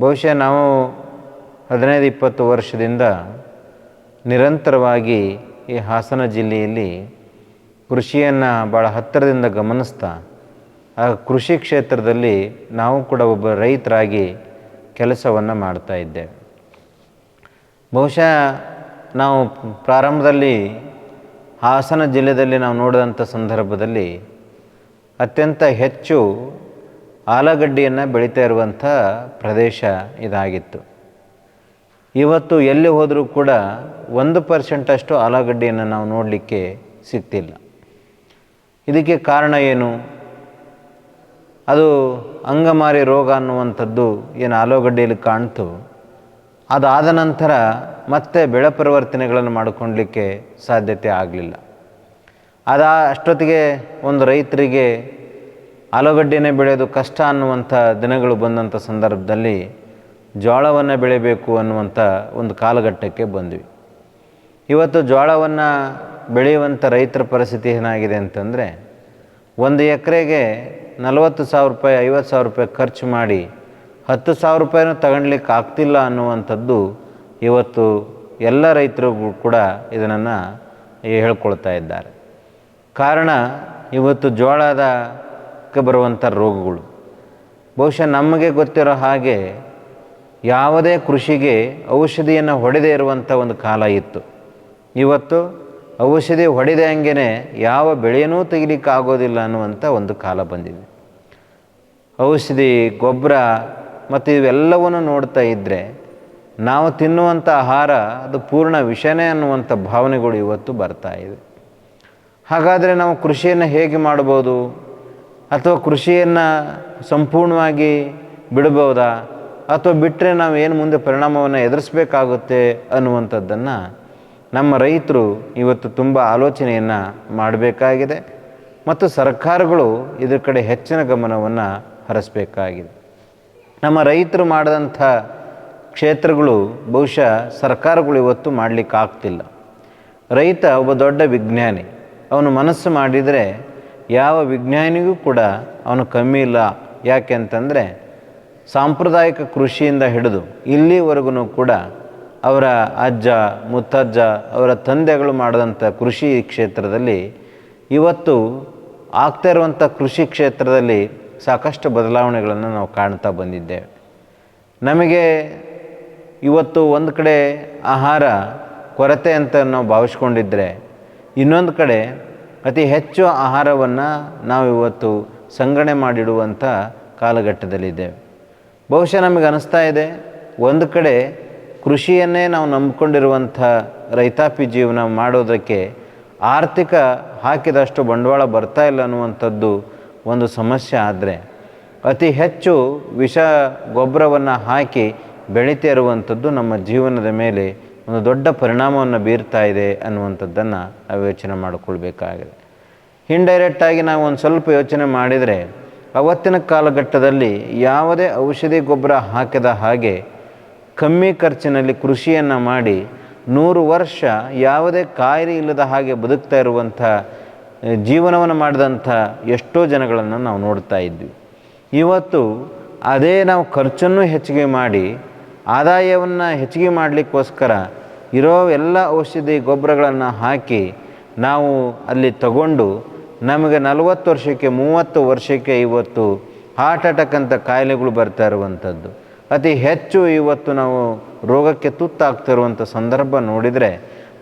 ಬಹುಶಃ ನಾವು ಹದಿನೈದು, ಇಪ್ಪತ್ತು ವರ್ಷದಿಂದ ನಿರಂತರವಾಗಿ ಈ ಹಾಸನ ಜಿಲ್ಲೆಯಲ್ಲಿ ಕೃಷಿಯನ್ನು ಭಾಳ ಹತ್ತಿರದಿಂದ ಗಮನಿಸ್ತಾ, ಆ ಕೃಷಿ ಕ್ಷೇತ್ರದಲ್ಲಿ ನಾವು ಕೂಡ ಒಬ್ಬ ರೈತರಾಗಿ ಕೆಲಸವನ್ನು ಮಾಡ್ತಾ ಇದ್ದೇವೆ. ಬಹುಶಃ ನಾವು ಪ್ರಾರಂಭದಲ್ಲಿ ಹಾಸನ ಜಿಲ್ಲೆಯಲ್ಲಿ ನಾವು ನೋಡಿದಂಥ ಸಂದರ್ಭದಲ್ಲಿ ಅತ್ಯಂತ ಹೆಚ್ಚು ಆಲೂಗಡ್ಡೆಯನ್ನು ಬೆಳೀತಾ ಇರುವಂಥ ಪ್ರದೇಶ ಇದಾಗಿತ್ತು. ಇವತ್ತು ಎಲ್ಲಿ ಹೋದರೂ ಕೂಡ ಒಂದು ಪರ್ಸೆಂಟಷ್ಟು ಆಲೂಗಡ್ಡೆಯನ್ನು ನಾವು ನೋಡಲಿಕ್ಕೆ ಸಿಗ್ತಿಲ್ಲ. ಇದಕ್ಕೆ ಕಾರಣ ಏನು? ಅದು ಅಂಗಮಾರಿ ರೋಗ ಅನ್ನುವಂಥದ್ದು ಏನು ಆಲೂಗಡ್ಡೆಯಲ್ಲಿ ಕಾಣ್ತು. ಅದಾದ ನಂತರ ಮತ್ತೆ ಬೆಳೆ ಪರಿವರ್ತನೆಗಳನ್ನು ಮಾಡಿಕೊಳ್ಳಲಿಕ್ಕೆ ಸಾಧ್ಯತೆ ಆಗಲಿಲ್ಲ. ಅದ ಅಷ್ಟೊತ್ತಿಗೆ ಒಂದು ರೈತರಿಗೆ ಆಲೂಗಡ್ಡೆನೇ ಬೆಳೆಯೋದು ಕಷ್ಟ ಅನ್ನುವಂಥ ದಿನಗಳು ಬಂದಂಥ ಸಂದರ್ಭದಲ್ಲಿ ಜೋಳವನ್ನು ಬೆಳಿಬೇಕು ಅನ್ನುವಂಥ ಒಂದು ಕಾಲಘಟ್ಟಕ್ಕೆ ಬಂದ್ವಿ. ಇವತ್ತು ಜೋಳವನ್ನು ಬೆಳೆಯುವಂಥ ರೈತರ ಪರಿಸ್ಥಿತಿ ಏನಾಗಿದೆ ಅಂತಂದರೆ, ಒಂದು ಎಕರೆಗೆ ನಲವತ್ತು ಸಾವಿರ ರೂಪಾಯಿ, ಐವತ್ತು ಸಾವಿರ ರೂಪಾಯಿ ಖರ್ಚು ಮಾಡಿ ಹತ್ತು ಸಾವಿರ ರೂಪಾಯಿನೂ ತಗೊಳ್ಲಿಕ್ಕೆ ಆಗ್ತಿಲ್ಲ ಅನ್ನುವಂಥದ್ದು ಇವತ್ತು ಎಲ್ಲ ರೈತರು ಕೂಡ ಇದನ್ನು ಹೇಳ್ಕೊಳ್ತಾ ಇದ್ದಾರೆ. ಕಾರಣ, ಇವತ್ತು ಜೋಳದಕ್ಕೆ ಬರುವಂಥ ರೋಗಗಳು. ಬಹುಶಃ ನಮಗೆ ಗೊತ್ತಿರೋ ಹಾಗೆ ಯಾವುದೇ ಕೃಷಿಗೆ ಔಷಧಿಯನ್ನು ಹೊಡೆದೇ ಇರುವಂಥ ಒಂದು ಕಾಲ ಇತ್ತು. ಇವತ್ತು ಔಷಧಿ ಹೊಡೆದ ಹಂಗೆ ಯಾವ ಬೆಳೆಯೂ ತೆಗಿಲಿಕ್ಕೆ ಆಗೋದಿಲ್ಲ ಅನ್ನುವಂಥ ಒಂದು ಕಾಲ ಬಂದಿದೆ. ಔಷಧಿ, ಗೊಬ್ಬರ ಮತ್ತು ಇವೆಲ್ಲವನ್ನು ನೋಡ್ತಾ ಇದ್ದರೆ ನಾವು ತಿನ್ನುವಂಥ ಆಹಾರ ಅದು ಪೂರ್ಣ ವಿಷನೇ ಅನ್ನುವಂಥ ಭಾವನೆಗಳು ಇವತ್ತು ಬರ್ತಾ ಇದೆ. ಹಾಗಾದರೆ ನಾವು ಕೃಷಿಯನ್ನು ಹೇಗೆ ಮಾಡ್ಬೋದು? ಅಥವಾ ಕೃಷಿಯನ್ನು ಸಂಪೂರ್ಣವಾಗಿ ಬಿಡಬಹುದಾ? ಅಥವಾ ಬಿಟ್ಟರೆ ನಾವು ಏನು ಮುಂದೆ ಪರಿಣಾಮವನ್ನು ಎದುರಿಸಬೇಕಾಗುತ್ತೆ ಅನ್ನುವಂಥದ್ದನ್ನು ನಮ್ಮ ರೈತರು ಇವತ್ತು ತುಂಬ ಆಲೋಚನೆಯನ್ನು ಮಾಡಬೇಕಾಗಿದೆ. ಮತ್ತು ಸರ್ಕಾರಗಳು ಇದರ ಕಡೆ ಹೆಚ್ಚಿನ ಗಮನವನ್ನು ಹರಿಸಬೇಕಾಗಿದೆ. ನಮ್ಮ ರೈತರು ಮಾಡಿದಂಥ ಕ್ಷೇತ್ರಗಳು ಬಹುಶಃ ಸರ್ಕಾರಗಳು ಇವತ್ತು ಮಾಡಲಿಕ್ಕಾಗ್ತಿಲ್ಲ. ರೈತ ಒಬ್ಬ ದೊಡ್ಡ ವಿಜ್ಞಾನಿ. ಅವನು ಮನಸ್ಸು ಮಾಡಿದರೆ ಯಾವ ವಿಜ್ಞಾನಿಗೂ ಕೂಡ ಅವನು ಕಮ್ಮಿ ಇಲ್ಲ. ಯಾಕೆ ಅಂತಂದರೆ ಸಾಂಪ್ರದಾಯಿಕ ಕೃಷಿಯಿಂದ ಹಿಡಿದು ಇಲ್ಲಿವರೆಗೂ ಕೂಡ ಅವರ ಅಜ್ಜ, ಮುತ್ತಜ್ಜ, ಅವರ ತಂದೆಗಳು ಮಾಡಿದಂಥ ಕೃಷಿ ಕ್ಷೇತ್ರದಲ್ಲಿ ಇವತ್ತು ಆಗ್ತಾ ಇರುವಂಥ ಕೃಷಿ ಕ್ಷೇತ್ರದಲ್ಲಿ ಸಾಕಷ್ಟು ಬದಲಾವಣೆಗಳನ್ನು ನಾವು ಕಾಣ್ತಾ ಬಂದಿದ್ದೇವೆ. ನಮಗೆ ಇವತ್ತು ಒಂದು ಕಡೆ ಆಹಾರ ಕೊರತೆ ಅಂತ ನಾವು ಭಾವಿಸ್ಕೊಂಡಿದ್ದರೆ ಇನ್ನೊಂದು ಕಡೆ ಅತಿ ಹೆಚ್ಚು ಆಹಾರವನ್ನು ನಾವು ಇವತ್ತು ಸಂಗ್ರಹಣೆ ಮಾಡಿಡುವಂಥ ಕಾಲಘಟ್ಟದಲ್ಲಿದ್ದೇವೆ ಬಹುಶಃ ನಮಗೆ ಅನಿಸ್ತಾ ಇದೆ, ಒಂದು ಕಡೆ ಕೃಷಿಯನ್ನೇ ನಾವು ನಂಬಿಕೊಂಡಿರುವಂಥ ರೈತಾಪಿ ಜೀವನ ಮಾಡೋದಕ್ಕೆ ಆರ್ಥಿಕ ಹಾಕಿದಷ್ಟು ಬಂಡವಾಳ ಬರ್ತಾ ಇಲ್ಲ ಅನ್ನುವಂಥದ್ದು ಒಂದು ಸಮಸ್ಯೆ ಆದರೆ, ಅತಿ ಹೆಚ್ಚು ವಿಷ ಗೊಬ್ಬರವನ್ನು ಹಾಕಿ ಬೆಳೀತಾ ಇರುವಂಥದ್ದು ನಮ್ಮ ಜೀವನದ ಮೇಲೆ ಒಂದು ದೊಡ್ಡ ಪರಿಣಾಮವನ್ನು ಬೀರ್ತಾ ಇದೆ ಅನ್ನುವಂಥದ್ದನ್ನು ನಾವು ಯೋಚನೆ ಮಾಡಿಕೊಳ್ಬೇಕಾಗಿದೆ. ಇಂಡೈರೆಕ್ಟಾಗಿ ನಾವು ಒಂದು ಸ್ವಲ್ಪ ಯೋಚನೆ ಮಾಡಿದರೆ ಅವತ್ತಿನ ಕಾಲಘಟ್ಟದಲ್ಲಿ ಯಾವುದೇ ಔಷಧಿ ಗೊಬ್ಬರ ಹಾಕಿದ ಹಾಗೆ ಕಮ್ಮಿ ಖರ್ಚಿನಲ್ಲಿ ಕೃಷಿಯನ್ನು ಮಾಡಿ ನೂರು ವರ್ಷ ಯಾವುದೇ ಕಾಯಿಲೆ ಇಲ್ಲದ ಹಾಗೆ ಬದುಕ್ತಾ ಇರುವಂಥ ಜೀವನವನ್ನು ಮಾಡಿದಂಥ ಎಷ್ಟೋ ಜನಗಳನ್ನು ನಾವು ನೋಡ್ತಾ ಇದ್ವಿ. ಇವತ್ತು ಅದೇ ನಾವು ಖರ್ಚನ್ನು ಹೆಚ್ಚಿಗೆ ಮಾಡಿ ಆದಾಯವನ್ನು ಹೆಚ್ಚಿಗೆ ಮಾಡಲಿಕ್ಕೋಸ್ಕರ ಇರೋ ಎಲ್ಲ ಔಷಧಿ ಗೊಬ್ಬರಗಳನ್ನು ಹಾಕಿ ನಾವು ಅಲ್ಲಿ ತಗೊಂಡು ನಮಗೆ ನಲವತ್ತು ವರ್ಷಕ್ಕೆ, ಮೂವತ್ತು ವರ್ಷಕ್ಕೆ ಇವತ್ತು ಹಾರ್ಟ್ ಅಟ್ಯಾಕ್ ಅಂತ ಕಾಯಿಲೆಗಳು ಬರ್ತಾ ಇರುವಂಥದ್ದು. ಅತಿ ಹೆಚ್ಚು ಇವತ್ತು ನಾವು ರೋಗಕ್ಕೆ ತುತ್ತಾಗ್ತಿರುವಂಥ ಸಂದರ್ಭ ನೋಡಿದರೆ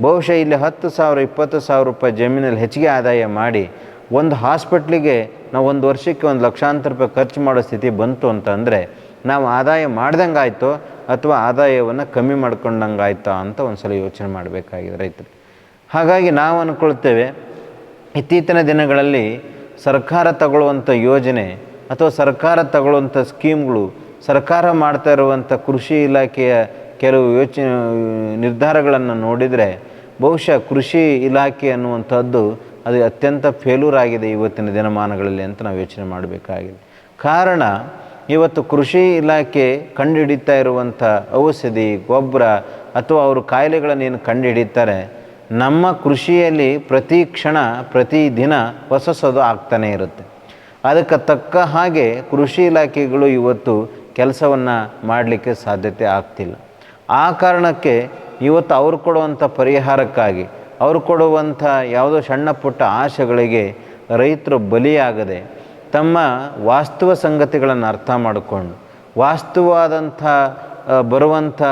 ಬಹುಶಃ ಇಲ್ಲಿ ಹತ್ತು ಸಾವಿರ, ಇಪ್ಪತ್ತು ಸಾವಿರ ರೂಪಾಯಿ ಜಮೀನಲ್ಲಿ ಹೆಚ್ಚಿಗೆ ಆದಾಯ ಮಾಡಿ ಒಂದು ಹಾಸ್ಪಿಟ್ಲಿಗೆ ನಾವು ಒಂದು ವರ್ಷಕ್ಕೆ ಒಂದು ಲಕ್ಷಾಂತರ ರೂಪಾಯಿ ಖರ್ಚು ಮಾಡೋ ಸ್ಥಿತಿ ಬಂತು ಅಂತಂದರೆ ನಾವು ಆದಾಯ ಮಾಡ್ದಂಗೆ ಆಯಿತು ಅಥವಾ ಆದಾಯವನ್ನು ಕಮ್ಮಿ ಮಾಡ್ಕೊಂಡಂಗೆ ಆಯ್ತಾ ಅಂತ ಒಂದು ಸಲ ಯೋಚನೆ ಮಾಡಬೇಕಾಗಿದೆ ರೈತರು. ಹಾಗಾಗಿ ನಾವು ಅಂದ್ಕೊಳ್ತೇವೆ ಇತ್ತೀಚಿನ ದಿನಗಳಲ್ಲಿ ಸರ್ಕಾರ ತಗೊಳ್ಳುವಂಥ ಯೋಜನೆ ಅಥವಾ ಸರ್ಕಾರ ತಗೊಳ್ಳುವಂಥ ಸ್ಕೀಮ್ಗಳು, ಸರ್ಕಾರ ಮಾಡ್ತಾ ಇರುವಂಥ ಕೃಷಿ ಇಲಾಖೆಯ ಕೆಲವು ಯೋಚನೆ, ನಿರ್ಧಾರಗಳನ್ನು ನೋಡಿದರೆ ಬಹುಶಃ ಕೃಷಿ ಇಲಾಖೆ ಅನ್ನುವಂಥದ್ದು ಅದು ಅತ್ಯಂತ ಫೇಲ್ಯೂರ್ ಆಗಿದೆ ಇವತ್ತಿನ ದಿನಮಾನಗಳಲ್ಲಿ ಅಂತ ನಾವು ಯೋಚನೆ ಮಾಡಬೇಕಾಗಿದೆ. ಕಾರಣ ಇವತ್ತು ಕೃಷಿ ಇಲಾಖೆ ಕಂಡುಹಿಡಿತಾ ಇರುವಂಥ ಔಷಧಿ, ಗೊಬ್ಬರ ಅಥವಾ ಅವರು ಕಾಯಿಲೆಗಳನ್ನು ಏನು ಕಂಡುಹಿಡಿತಾರೆ, ನಮ್ಮ ಕೃಷಿಯಲ್ಲಿ ಪ್ರತಿ ಕ್ಷಣ, ಪ್ರತಿ ದಿನ ಹೊಸ ಹೊಸದು ಆಗ್ತಾನೇ ಇರುತ್ತೆ. ಅದಕ್ಕೆ ತಕ್ಕ ಹಾಗೆ ಕೃಷಿ ಇಲಾಖೆಗಳು ಇವತ್ತು ಕೆಲಸವನ್ನು ಮಾಡಲಿಕ್ಕೆ ಸಾಧ್ಯತೆ ಆಗ್ತಿಲ್ಲ. ಆ ಕಾರಣಕ್ಕೆ ಇವತ್ತು ಅವರು ಕೊಡುವಂಥ ಪರಿಹಾರಕ್ಕಾಗಿ, ಅವರು ಕೊಡುವಂಥ ಯಾವುದೋ ಸಣ್ಣ ಪುಟ್ಟ ಆಶೆಗಳಿಗೆ ರೈತರು ಬಲಿಯಾಗದೆ ತಮ್ಮ ವಾಸ್ತವ ಸಂಗತಿಗಳನ್ನು ಅರ್ಥ ಮಾಡಿಕೊಂಡು ವಾಸ್ತವವಾದಂಥ ಬರುವಂಥ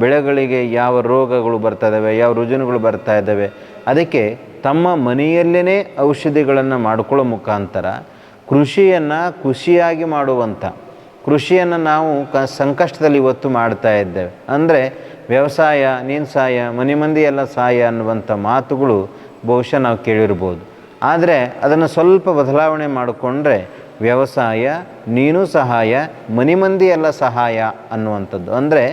ಬೆಳೆಗಳಿಗೆ ಯಾವ ರೋಗಗಳು ಬರ್ತಾ ಇದ್ದಾವೆ, ಯಾವ ರುಜಿನಗಳು ಬರ್ತಾ ಇದ್ದಾವೆ, ಅದಕ್ಕೆ ತಮ್ಮ ಮನೆಯಲ್ಲೇ ಔಷಧಿಗಳನ್ನು ಮಾಡಿಕೊಳ್ಳೋ ಮುಖಾಂತರ ಕೃಷಿಯನ್ನು ಖುಷಿಯಾಗಿ ಮಾಡುವಂಥ, ಕೃಷಿಯನ್ನು ನಾವು ಕ, ಸಂಕಷ್ಟದಲ್ಲಿ ಇವತ್ತು ಮಾಡ್ತಾ ಇದ್ದೇವೆ. ಅಂದರೆ ವ್ಯವಸಾಯ, ನೀನು ಸಾಯ, ಮನೆ ಮಂದಿ ಎಲ್ಲ ಸಾಯ ಅನ್ನುವಂಥ ಮಾತುಗಳು ಬಹುಶಃ ನಾವು ಕೇಳಿರ್ಬೋದು. ಆದರೆ ಅದನ್ನು ಸ್ವಲ್ಪ ಬದಲಾವಣೆ ಮಾಡಿಕೊಂಡ್ರೆ ವ್ಯವಸಾಯ, ನೀನು ಸಹಾಯ ಮನೆ ಮಂದಿ ಎಲ್ಲ ಸಹಾಯ ಅನ್ನುವಂಥದ್ದು. ಅಂದರೆ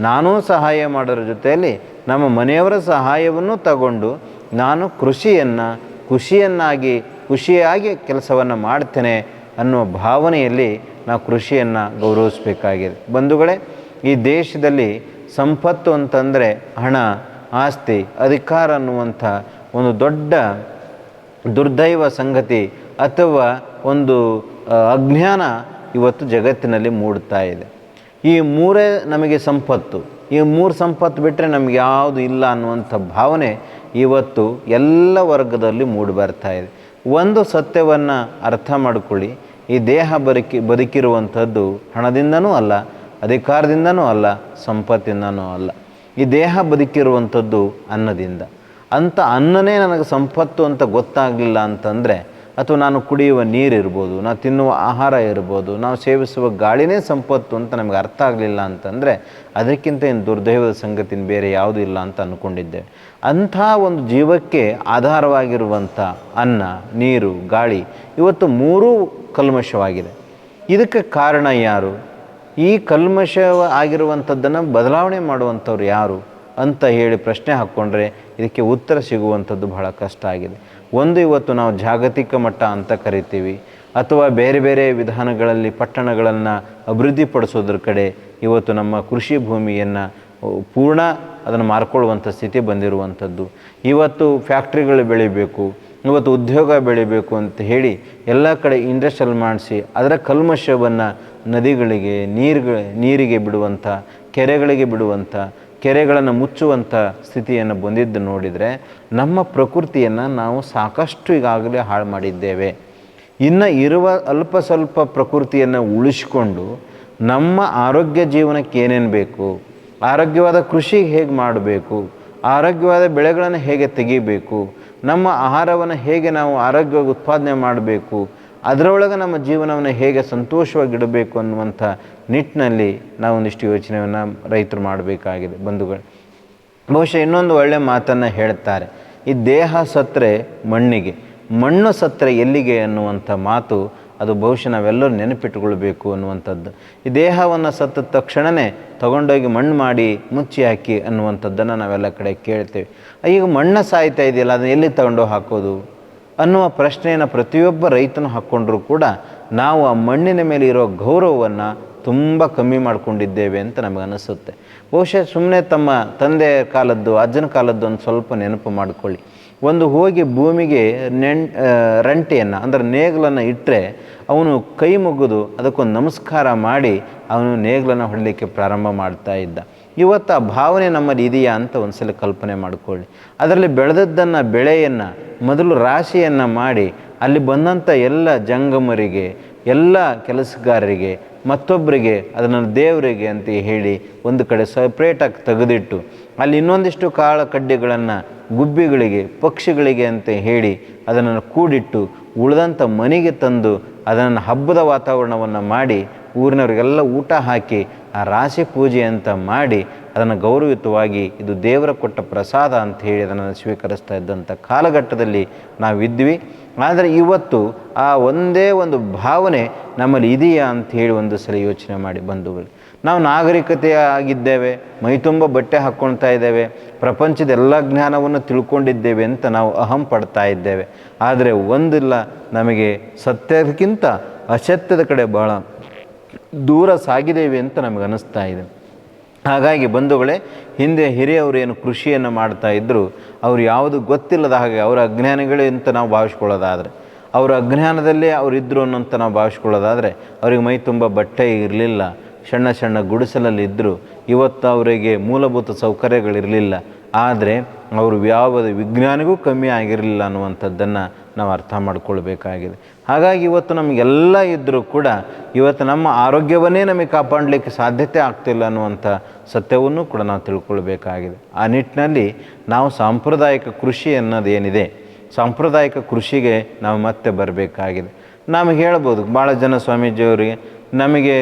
ನಾನೂ ಸಹಾಯ ಮಾಡೋದ್ರ ಜೊತೆಯಲ್ಲಿ ನಮ್ಮ ಮನೆಯವರ ಸಹಾಯವನ್ನು ತಗೊಂಡು ನಾನು ಕೃಷಿಯನ್ನು ಖುಷಿಯನ್ನಾಗಿ ಖುಷಿಯಾಗಿ ಕೆಲಸವನ್ನು ಮಾಡ್ತೇನೆ ಅನ್ನುವ ಭಾವನೆಯಲ್ಲಿ ನಾವು ಕೃಷಿಯನ್ನು ಗೌರವಿಸಬೇಕಾಗಿದೆ. ಬಂಧುಗಳೇ, ಈ ದೇಶದಲ್ಲಿ ಸಂಪತ್ತು ಅಂತಂದರೆ ಹಣ, ಆಸ್ತಿ, ಅಧಿಕಾರ ಅನ್ನುವಂಥ ಒಂದು ದೊಡ್ಡ ದುರ್ದೈವ ಸಂಗತಿ ಅಥವಾ ಒಂದು ಅಜ್ಞಾನ ಇವತ್ತು ಜಗತ್ತಿನಲ್ಲಿ ಮೂಡ್ತಾ ಇದೆ. ಈ ಮೂರೇ ನಮಗೆ ಸಂಪತ್ತು. ಈ ಮೂರು ಸಂಪತ್ತು ಬಿಟ್ಟರೆ ನಮಗೆ ಯಾವುದು ಇಲ್ಲ ಅನ್ನುವಂಥ ಭಾವನೆ ಇವತ್ತು ಎಲ್ಲ ವರ್ಗದಲ್ಲಿ ಮೂಡಿ ಬರ್ತಾ ಇದೆ. ಒಂದು ಸತ್ಯವನ್ನು ಅರ್ಥ ಮಾಡಿಕೊಳ್ಳಿ. ಈ ದೇಹ ಬದುಕಿ, ಬದುಕಿರುವಂಥದ್ದು ಹಣದಿಂದನೂ ಅಲ್ಲ, ಅಧಿಕಾರದಿಂದನೂ ಅಲ್ಲ, ಸಂಪತ್ತಿಂದನೂ ಅಲ್ಲ. ಈ ದೇಹ ಬದುಕಿರುವಂಥದ್ದು ಅನ್ನದಿಂದ. ಅಂಥ ಅನ್ನನೇ ನನಗೆ ಸಂಪತ್ತು ಅಂತ ಗೊತ್ತಾಗಲಿಲ್ಲ ಅಂತಂದರೆ, ಅಥವಾ ನಾನು ಕುಡಿಯುವ ನೀರಿರ್ಬೋದು ನಾವು ತಿನ್ನುವ ಆಹಾರ ಇರ್ಬೋದು, ನಾವು ಸೇವಿಸುವ ಗಾಳಿನೇ ಸಂಪತ್ತು ಅಂತ ನಮಗೆ ಅರ್ಥ ಆಗಲಿಲ್ಲ ಅಂತಂದರೆ, ಅದಕ್ಕಿಂತ ಏನು ದುರ್ದೈವದ ಸಂಗತಿನ ಬೇರೆ ಯಾವುದೂ ಇಲ್ಲ ಅಂತ ಅಂದ್ಕೊಂಡಿದ್ದೆ ಅಂಥ ಒಂದು ಜೀವಕ್ಕೆ ಆಧಾರವಾಗಿರುವಂಥ ಅನ್ನ, ನೀರು, ಗಾಳಿ ಇವತ್ತು ಮೂರೂ ಕಲ್ಮಶವಾಗಿದೆ. ಇದಕ್ಕೆ ಕಾರಣ ಯಾರು? ಈ ಕಲ್ಮಶ ಆಗಿರುವಂಥದ್ದನ್ನು ಬದಲಾವಣೆ ಮಾಡುವಂಥವ್ರು ಯಾರು? ಅಂತ ಹೇಳಿ ಪ್ರಶ್ನೆ ಹಾಕ್ಕೊಂಡ್ರೆ ಇದಕ್ಕೆ ಉತ್ತರ ಸಿಗುವಂಥದ್ದು ಬಹಳ ಕಷ್ಟ ಆಗಿದೆ. ಒಂದು ಇವತ್ತು ನಾವು ಜಾಗತಿಕ ಮಟ್ಟ ಅಂತ ಕರಿತೀವಿ, ಅಥವಾ ಬೇರೆ ಬೇರೆ ವಿಧಾನಗಳಲ್ಲಿ ಪಟ್ಟಣಗಳನ್ನು ಅಭಿವೃದ್ಧಿಪಡಿಸೋದ್ರ ಕಡೆ ಇವತ್ತು ನಮ್ಮ ಕೃಷಿ ಭೂಮಿಯನ್ನು ಪೂರ್ಣ ಅದನ್ನು ಮಾರ್ಕೊಳ್ಳುವಂಥ ಸ್ಥಿತಿ ಬಂದಿರುವಂಥದ್ದು. ಇವತ್ತು ಫ್ಯಾಕ್ಟ್ರಿಗಳು ಬೆಳಿಬೇಕು, ಇವತ್ತು ಉದ್ಯೋಗ ಬೆಳಿಬೇಕು ಅಂತ ಹೇಳಿ ಎಲ್ಲ ಕಡೆ ಇಂಡಸ್ಟ್ರಿಯಲ್ ಮಾಡಿಸಿ ಅದರ ಕಲ್ಮಶವನ್ನು ನದಿಗಳಿಗೆ ನೀರುಗಳ ನೀರಿಗೆ ಬಿಡುವಂಥ, ಕೆರೆಗಳಿಗೆ ಬಿಡುವಂಥ ಕೆರೆಗಳನ್ನು ಮುಚ್ಚುವಂಥ ಸ್ಥಿತಿಯನ್ನು ಬಂದಿದ್ದು ನೋಡಿದರೆ ನಮ್ಮ ಪ್ರಕೃತಿಯನ್ನು ನಾವು ಸಾಕಷ್ಟು ಈಗಾಗಲೇ ಹಾಳು ಮಾಡಿದ್ದೇವೆ. ಇನ್ನು ಇರುವ ಅಲ್ಪ ಸ್ವಲ್ಪ ಪ್ರಕೃತಿಯನ್ನು ಉಳಿಸಿಕೊಂಡು ನಮ್ಮ ಆರೋಗ್ಯ ಜೀವನಕ್ಕೆ ಏನೇನು ಬೇಕು, ಆರೋಗ್ಯವಾದ ಕೃಷಿ ಹೇಗೆ ಮಾಡಬೇಕು, ಆರೋಗ್ಯವಾದ ಬೆಳೆಗಳನ್ನು ಹೇಗೆ ತೆಗಿಬೇಕು, ನಮ್ಮ ಆಹಾರವನ್ನು ಹೇಗೆ ನಾವು ಆರೋಗ್ಯವಾಗಿ ಉತ್ಪಾದನೆ ಮಾಡಬೇಕು, ಅದರೊಳಗೆ ನಮ್ಮ ಜೀವನವನ್ನು ಹೇಗೆ ಸಂತೋಷವಾಗಿಡಬೇಕು ಅನ್ನುವಂಥ ನಿಟ್ಟಿನಲ್ಲಿ ನಾವು ಒಂದಿಷ್ಟು ಯೋಚನೆಯನ್ನು ರೈತರು ಮಾಡಬೇಕಾಗಿದೆ, ಬಂಧುಗಳು. ಬಹುಶಃ ಇನ್ನೊಂದು ಒಳ್ಳೆಯ ಮಾತನ್ನು ಹೇಳ್ತಾರೆ, ಈ ದೇಹ ಸತ್ರೆ ಮಣ್ಣಿಗೆ. ಮಣ್ಣು ಸತ್ರೆ ಎಲ್ಲಿಗೆ ಅನ್ನುವಂಥ ಮಾತು ಅದು ಬಹುಶಃ ನಾವೆಲ್ಲರೂ ನೆನಪಿಟ್ಟುಕೊಳ್ಬೇಕು ಅನ್ನುವಂಥದ್ದು. ಈ ದೇಹವನ್ನು ಸತ್ತ ತಕ್ಷಣವೇ ತಗೊಂಡೋಗಿ ಮಣ್ಣು ಮಾಡಿ ಮುಚ್ಚಿ ಹಾಕಿ ಅನ್ನುವಂಥದ್ದನ್ನು ನಾವೆಲ್ಲ ಕಡೆ ಕೇಳ್ತೇವೆ. ಈಗ ಮಣ್ಣು ಸಾಯ್ತಾ ಇದೆಯಲ್ಲ, ಅದನ್ನು ಎಲ್ಲಿ ತಗೊಂಡು ಹಾಕೋದು? ಅನ್ನುವ ಪ್ರಶ್ನೆಯನ್ನು ಪ್ರತಿಯೊಬ್ಬ ರೈತನು ಹಾಕ್ಕೊಂಡ್ರೂ ಕೂಡ ನಾವು ಆ ಮಣ್ಣಿನ ಮೇಲೆ ಇರೋ ಗೌರವವನ್ನು ತುಂಬ ಕಮ್ಮಿ ಮಾಡಿಕೊಂಡಿದ್ದೇವೆ ಅಂತ ನಮಗೆ ಅನಿಸುತ್ತೆ. ಬಹುಶಃ ಸುಮ್ಮನೆ ತಮ್ಮ ತಂದೆ ಕಾಲದ್ದು, ಅಜ್ಜನ ಕಾಲದ್ದು ಒಂದು ಸ್ವಲ್ಪ ನೆನಪು ಮಾಡಿಕೊಳ್ಳಿ. ಒಂದು ಹೋಗಿ ಭೂಮಿಗೆ ನೆನ್ ರಂಟೆಯನ್ನು, ಅಂದರೆ ನೇಗ್ಲನ್ನು ಇಟ್ಟರೆ ಅವನು ಕೈ ಮುಗಿದು ಅದಕ್ಕೊಂದು ನಮಸ್ಕಾರ ಮಾಡಿ ಅವನು ನೇಗ್ಲನ್ನು ಹೊಡಲಿಕ್ಕೆ ಪ್ರಾರಂಭ ಮಾಡ್ತಾ ಇದ್ದ. ಇವತ್ತು ಆ ಭಾವನೆ ನಮ್ಮಲ್ಲಿ ಇದೆಯಾ ಅಂತ ಒಂದ್ಸಲ ಕಲ್ಪನೆ ಮಾಡಿಕೊಳ್ಳಿ. ಅದರಲ್ಲಿ ಬೆಳೆದದ್ದನ್ನು, ಬೆಳೆಯನ್ನು, ಮೊದಲು ರಾಶಿಯನ್ನು ಮಾಡಿ ಅಲ್ಲಿ ಬಂದಂಥ ಎಲ್ಲ ಜಂಗಮರಿಗೆ, ಎಲ್ಲ ಕೆಲಸಗಾರರಿಗೆ ಮತ್ತೊಬ್ಬರಿಗೆ, ಅದನ್ನು ದೇವರಿಗೆ ಅಂತ ಹೇಳಿ ಒಂದು ಕಡೆ ಸಪ್ರೇಟಾಗಿ ತೆಗೆದಿಟ್ಟು, ಅಲ್ಲಿ ಇನ್ನೊಂದಿಷ್ಟು ಕಾಳ ಕಡ್ಡಿಗಳನ್ನು ಗುಬ್ಬಿಗಳಿಗೆ, ಪಕ್ಷಿಗಳಿಗೆ ಅಂತ ಹೇಳಿ ಅದನ್ನು ಕೂಡಿಟ್ಟು ಉಳಿದಂಥ ಮನೆಗೆ ತಂದು ಅದನ್ನು ಹಬ್ಬದ ವಾತಾವರಣವನ್ನು ಮಾಡಿ, ಊರಿನವರಿಗೆಲ್ಲ ಊಟ ಹಾಕಿ, ಆ ರಾಶಿ ಪೂಜೆ ಅಂತ ಮಾಡಿ, ಅದನ್ನು ಗೌರವಯುತವಾಗಿ ಇದು ದೇವರ ಕೊಟ್ಟ ಪ್ರಸಾದ ಅಂತ ಹೇಳಿ ಅದನ್ನು ಸ್ವೀಕರಿಸ್ತಾ ಇದ್ದಂಥ ಕಾಲಘಟ್ಟದಲ್ಲಿ ನಾವಿದ್ವಿ. ಆದರೆ ಇವತ್ತು ಆ ಒಂದೇ ಒಂದು ಭಾವನೆ ನಮ್ಮಲ್ಲಿ ಇದೆಯಾ ಅಂತ ಹೇಳಿ ಒಂದು ಸಲ ಯೋಚನೆ ಮಾಡಿ ಬಂದು ನಾವು ನಾಗರಿಕತೆ ಆಗಿದ್ದೇವೆ ಮೈತುಂಬ ಬಟ್ಟೆ ಹಾಕ್ಕೊಳ್ತಾ ಇದ್ದೇವೆ, ಪ್ರಪಂಚದ ಎಲ್ಲ ಜ್ಞಾನವನ್ನು ತಿಳ್ಕೊಂಡಿದ್ದೇವೆ ಅಂತ ನಾವು ಅಹಂ ಪಡ್ತಾ ಇದ್ದೇವೆ. ಆದರೆ ಒಂದಿಲ್ಲ, ನಮಗೆ ಸತ್ಯಕ್ಕಿಂತ ಅಸತ್ಯದ ಕಡೆ ಬಹಳ ದೂರ ಸಾಗಿದ್ದೇವೆ ಅಂತ ನಮಗೆ ಅನ್ನಿಸ್ತಾ ಇದೆ. ಹಾಗಾಗಿ ಬಂಧುಗಳೇ, ಹಿಂದೆ ಹಿರಿಯವರು ಏನು ಕೃಷಿಯನ್ನು ಮಾಡ್ತಾ ಇದ್ದರು ಅವರು ಯಾವುದು ಗೊತ್ತಿಲ್ಲದ ಹಾಗೆ ಅವರ ಅಜ್ಞಾನಿಗಳೇ ಅಂತ ನಾವು ಭಾವಿಸ್ಕೊಳ್ಳೋದಾದರೆ. ಅವರ ಅಜ್ಞಾನದಲ್ಲೇ ಅವರಿದ್ದರು ಅನ್ನೋಂತ ನಾವು ಭಾವಿಸ್ಕೊಳ್ಳೋದಾದರೆ, ಅವರಿಗೆ ಮೈ ತುಂಬ ಬಟ್ಟೆ ಇರಲಿಲ್ಲ, ಸಣ್ಣ ಸಣ್ಣ ಗುಡಿಸಲಲ್ಲಿದ್ದರು ಇವತ್ತು ಅವರಿಗೆ ಮೂಲಭೂತ ಸೌಕರ್ಯಗಳಿರಲಿಲ್ಲ, ಆದರೆ ಅವರು ಯಾವ ವಿಜ್ಞಾನಿಗೂ ಕಮ್ಮಿ ಆಗಿರಲಿಲ್ಲ ಅನ್ನುವಂಥದ್ದನ್ನು ನಾವು ಅರ್ಥ ಮಾಡ್ಕೊಳ್ಬೇಕಾಗಿದೆ. ಹಾಗಾಗಿ ಇವತ್ತು ನಮಗೆಲ್ಲ ಇದ್ದರೂ ಕೂಡ ಇವತ್ತು ನಮ್ಮ ಆರೋಗ್ಯವನ್ನೇ ನಮಗೆ ಕಾಪಾಡಲಿಕ್ಕೆ ಸಾಧ್ಯತೆ ಆಗ್ತಿಲ್ಲ ಅನ್ನುವಂಥ ಸತ್ಯವನ್ನು ಕೂಡ ನಾವು ತಿಳ್ಕೊಳ್ಬೇಕಾಗಿದೆ. ಆ ನಿಟ್ಟಿನಲ್ಲಿ ನಾವು ಸಾಂಪ್ರದಾಯಿಕ ಕೃಷಿ ಅನ್ನೋದೇನಿದೆ, ಸಾಂಪ್ರದಾಯಿಕ ಕೃಷಿಗೆ ನಾವು ಮತ್ತೆ ಬರಬೇಕಾಗಿದೆ. ನಾವು ಹೇಳ್ಬೋದು ಭಾಳ ಜನ ಸ್ವಾಮೀಜಿಯವರಿಗೆ ನಮಗೆ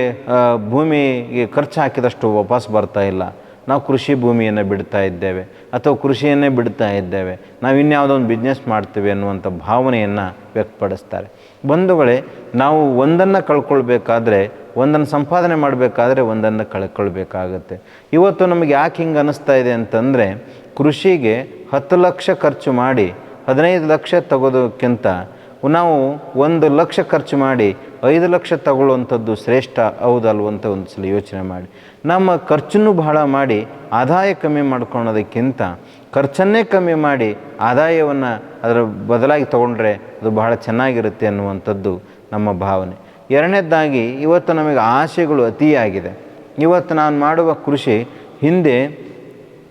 ಭೂಮಿಗೆ ಖರ್ಚು ಹಾಕಿದಷ್ಟು ವಾಪಸ್ ಬರ್ತಾ ಇಲ್ಲ. ನಾವು ಕೃಷಿ ಭೂಮಿಯನ್ನು ಬಿಡ್ತಾ ಇದ್ದೇವೆ ಅಥವಾ ಕೃಷಿಯನ್ನೇ ಬಿಡ್ತಾ ಇದ್ದೇವೆ. ನಾವು ಇನ್ಯಾವುದೋ ಒಂದು ಬಿಸ್ನೆಸ್ ಮಾಡ್ತೀವಿ ಅನ್ನುವಂಥ ಭಾವನೆಯನ್ನು ವ್ಯಕ್ತಪಡಿಸ್ತಾರೆ. ಬಂಧುಗಳೇ, ನಾವು ಒಂದನ್ನು ಕಳ್ಕೊಳ್ಬೇಕಾದ್ರೆ, ಒಂದನ್ನು ಸಂಪಾದನೆ ಮಾಡಬೇಕಾದ್ರೆ ಒಂದನ್ನು ಕಳ್ಕೊಳ್ಬೇಕಾಗತ್ತೆ. ಇವತ್ತು ನಮಗೆ ಯಾಕೆ ಹಿಂಗೆ ಅನ್ನಿಸ್ತಾ ಇದೆ ಅಂತಂದರೆ, ಕೃಷಿಗೆ ಹತ್ತು ಲಕ್ಷ ಖರ್ಚು ಮಾಡಿ, ಹದಿನೈದು ಲಕ್ಷ ತಗೋದಕ್ಕಿಂತ ನಾವು ಒಂದು ಲಕ್ಷ ಖರ್ಚು ಮಾಡಿ ಐದು ಲಕ್ಷ ತಗೊಳ್ಳುವಂಥದ್ದು ಶ್ರೇಷ್ಠ ಹೌದಲ್ವಂತ ಒಂದು ಸಲ ಯೋಚನೆ ಮಾಡಿ. ನಮ್ಮ ಖರ್ಚನ್ನು ಬಹಳ ಮಾಡಿ ಆದಾಯ ಕಮ್ಮಿ ಮಾಡ್ಕೊಳೋದಕ್ಕಿಂತ ಖರ್ಚನ್ನೇ ಕಮ್ಮಿ ಮಾಡಿ ಆದಾಯವನ್ನು ಅದರ ಬದಲಾಗಿ ತಗೊಂಡ್ರೆ ಅದು ಬಹಳ ಚೆನ್ನಾಗಿರುತ್ತೆ ಅನ್ನುವಂಥದ್ದು ನಮ್ಮ ಭಾವನೆ. ಎರಡನೇದಾಗಿ ಇವತ್ತು ನಮಗೆ ಆಸೆಗಳು ಅತಿಯಾಗಿದೆ. ಇವತ್ತು ನಾನು ಮಾಡುವ ಕೃಷಿ ಹಿಂದೆ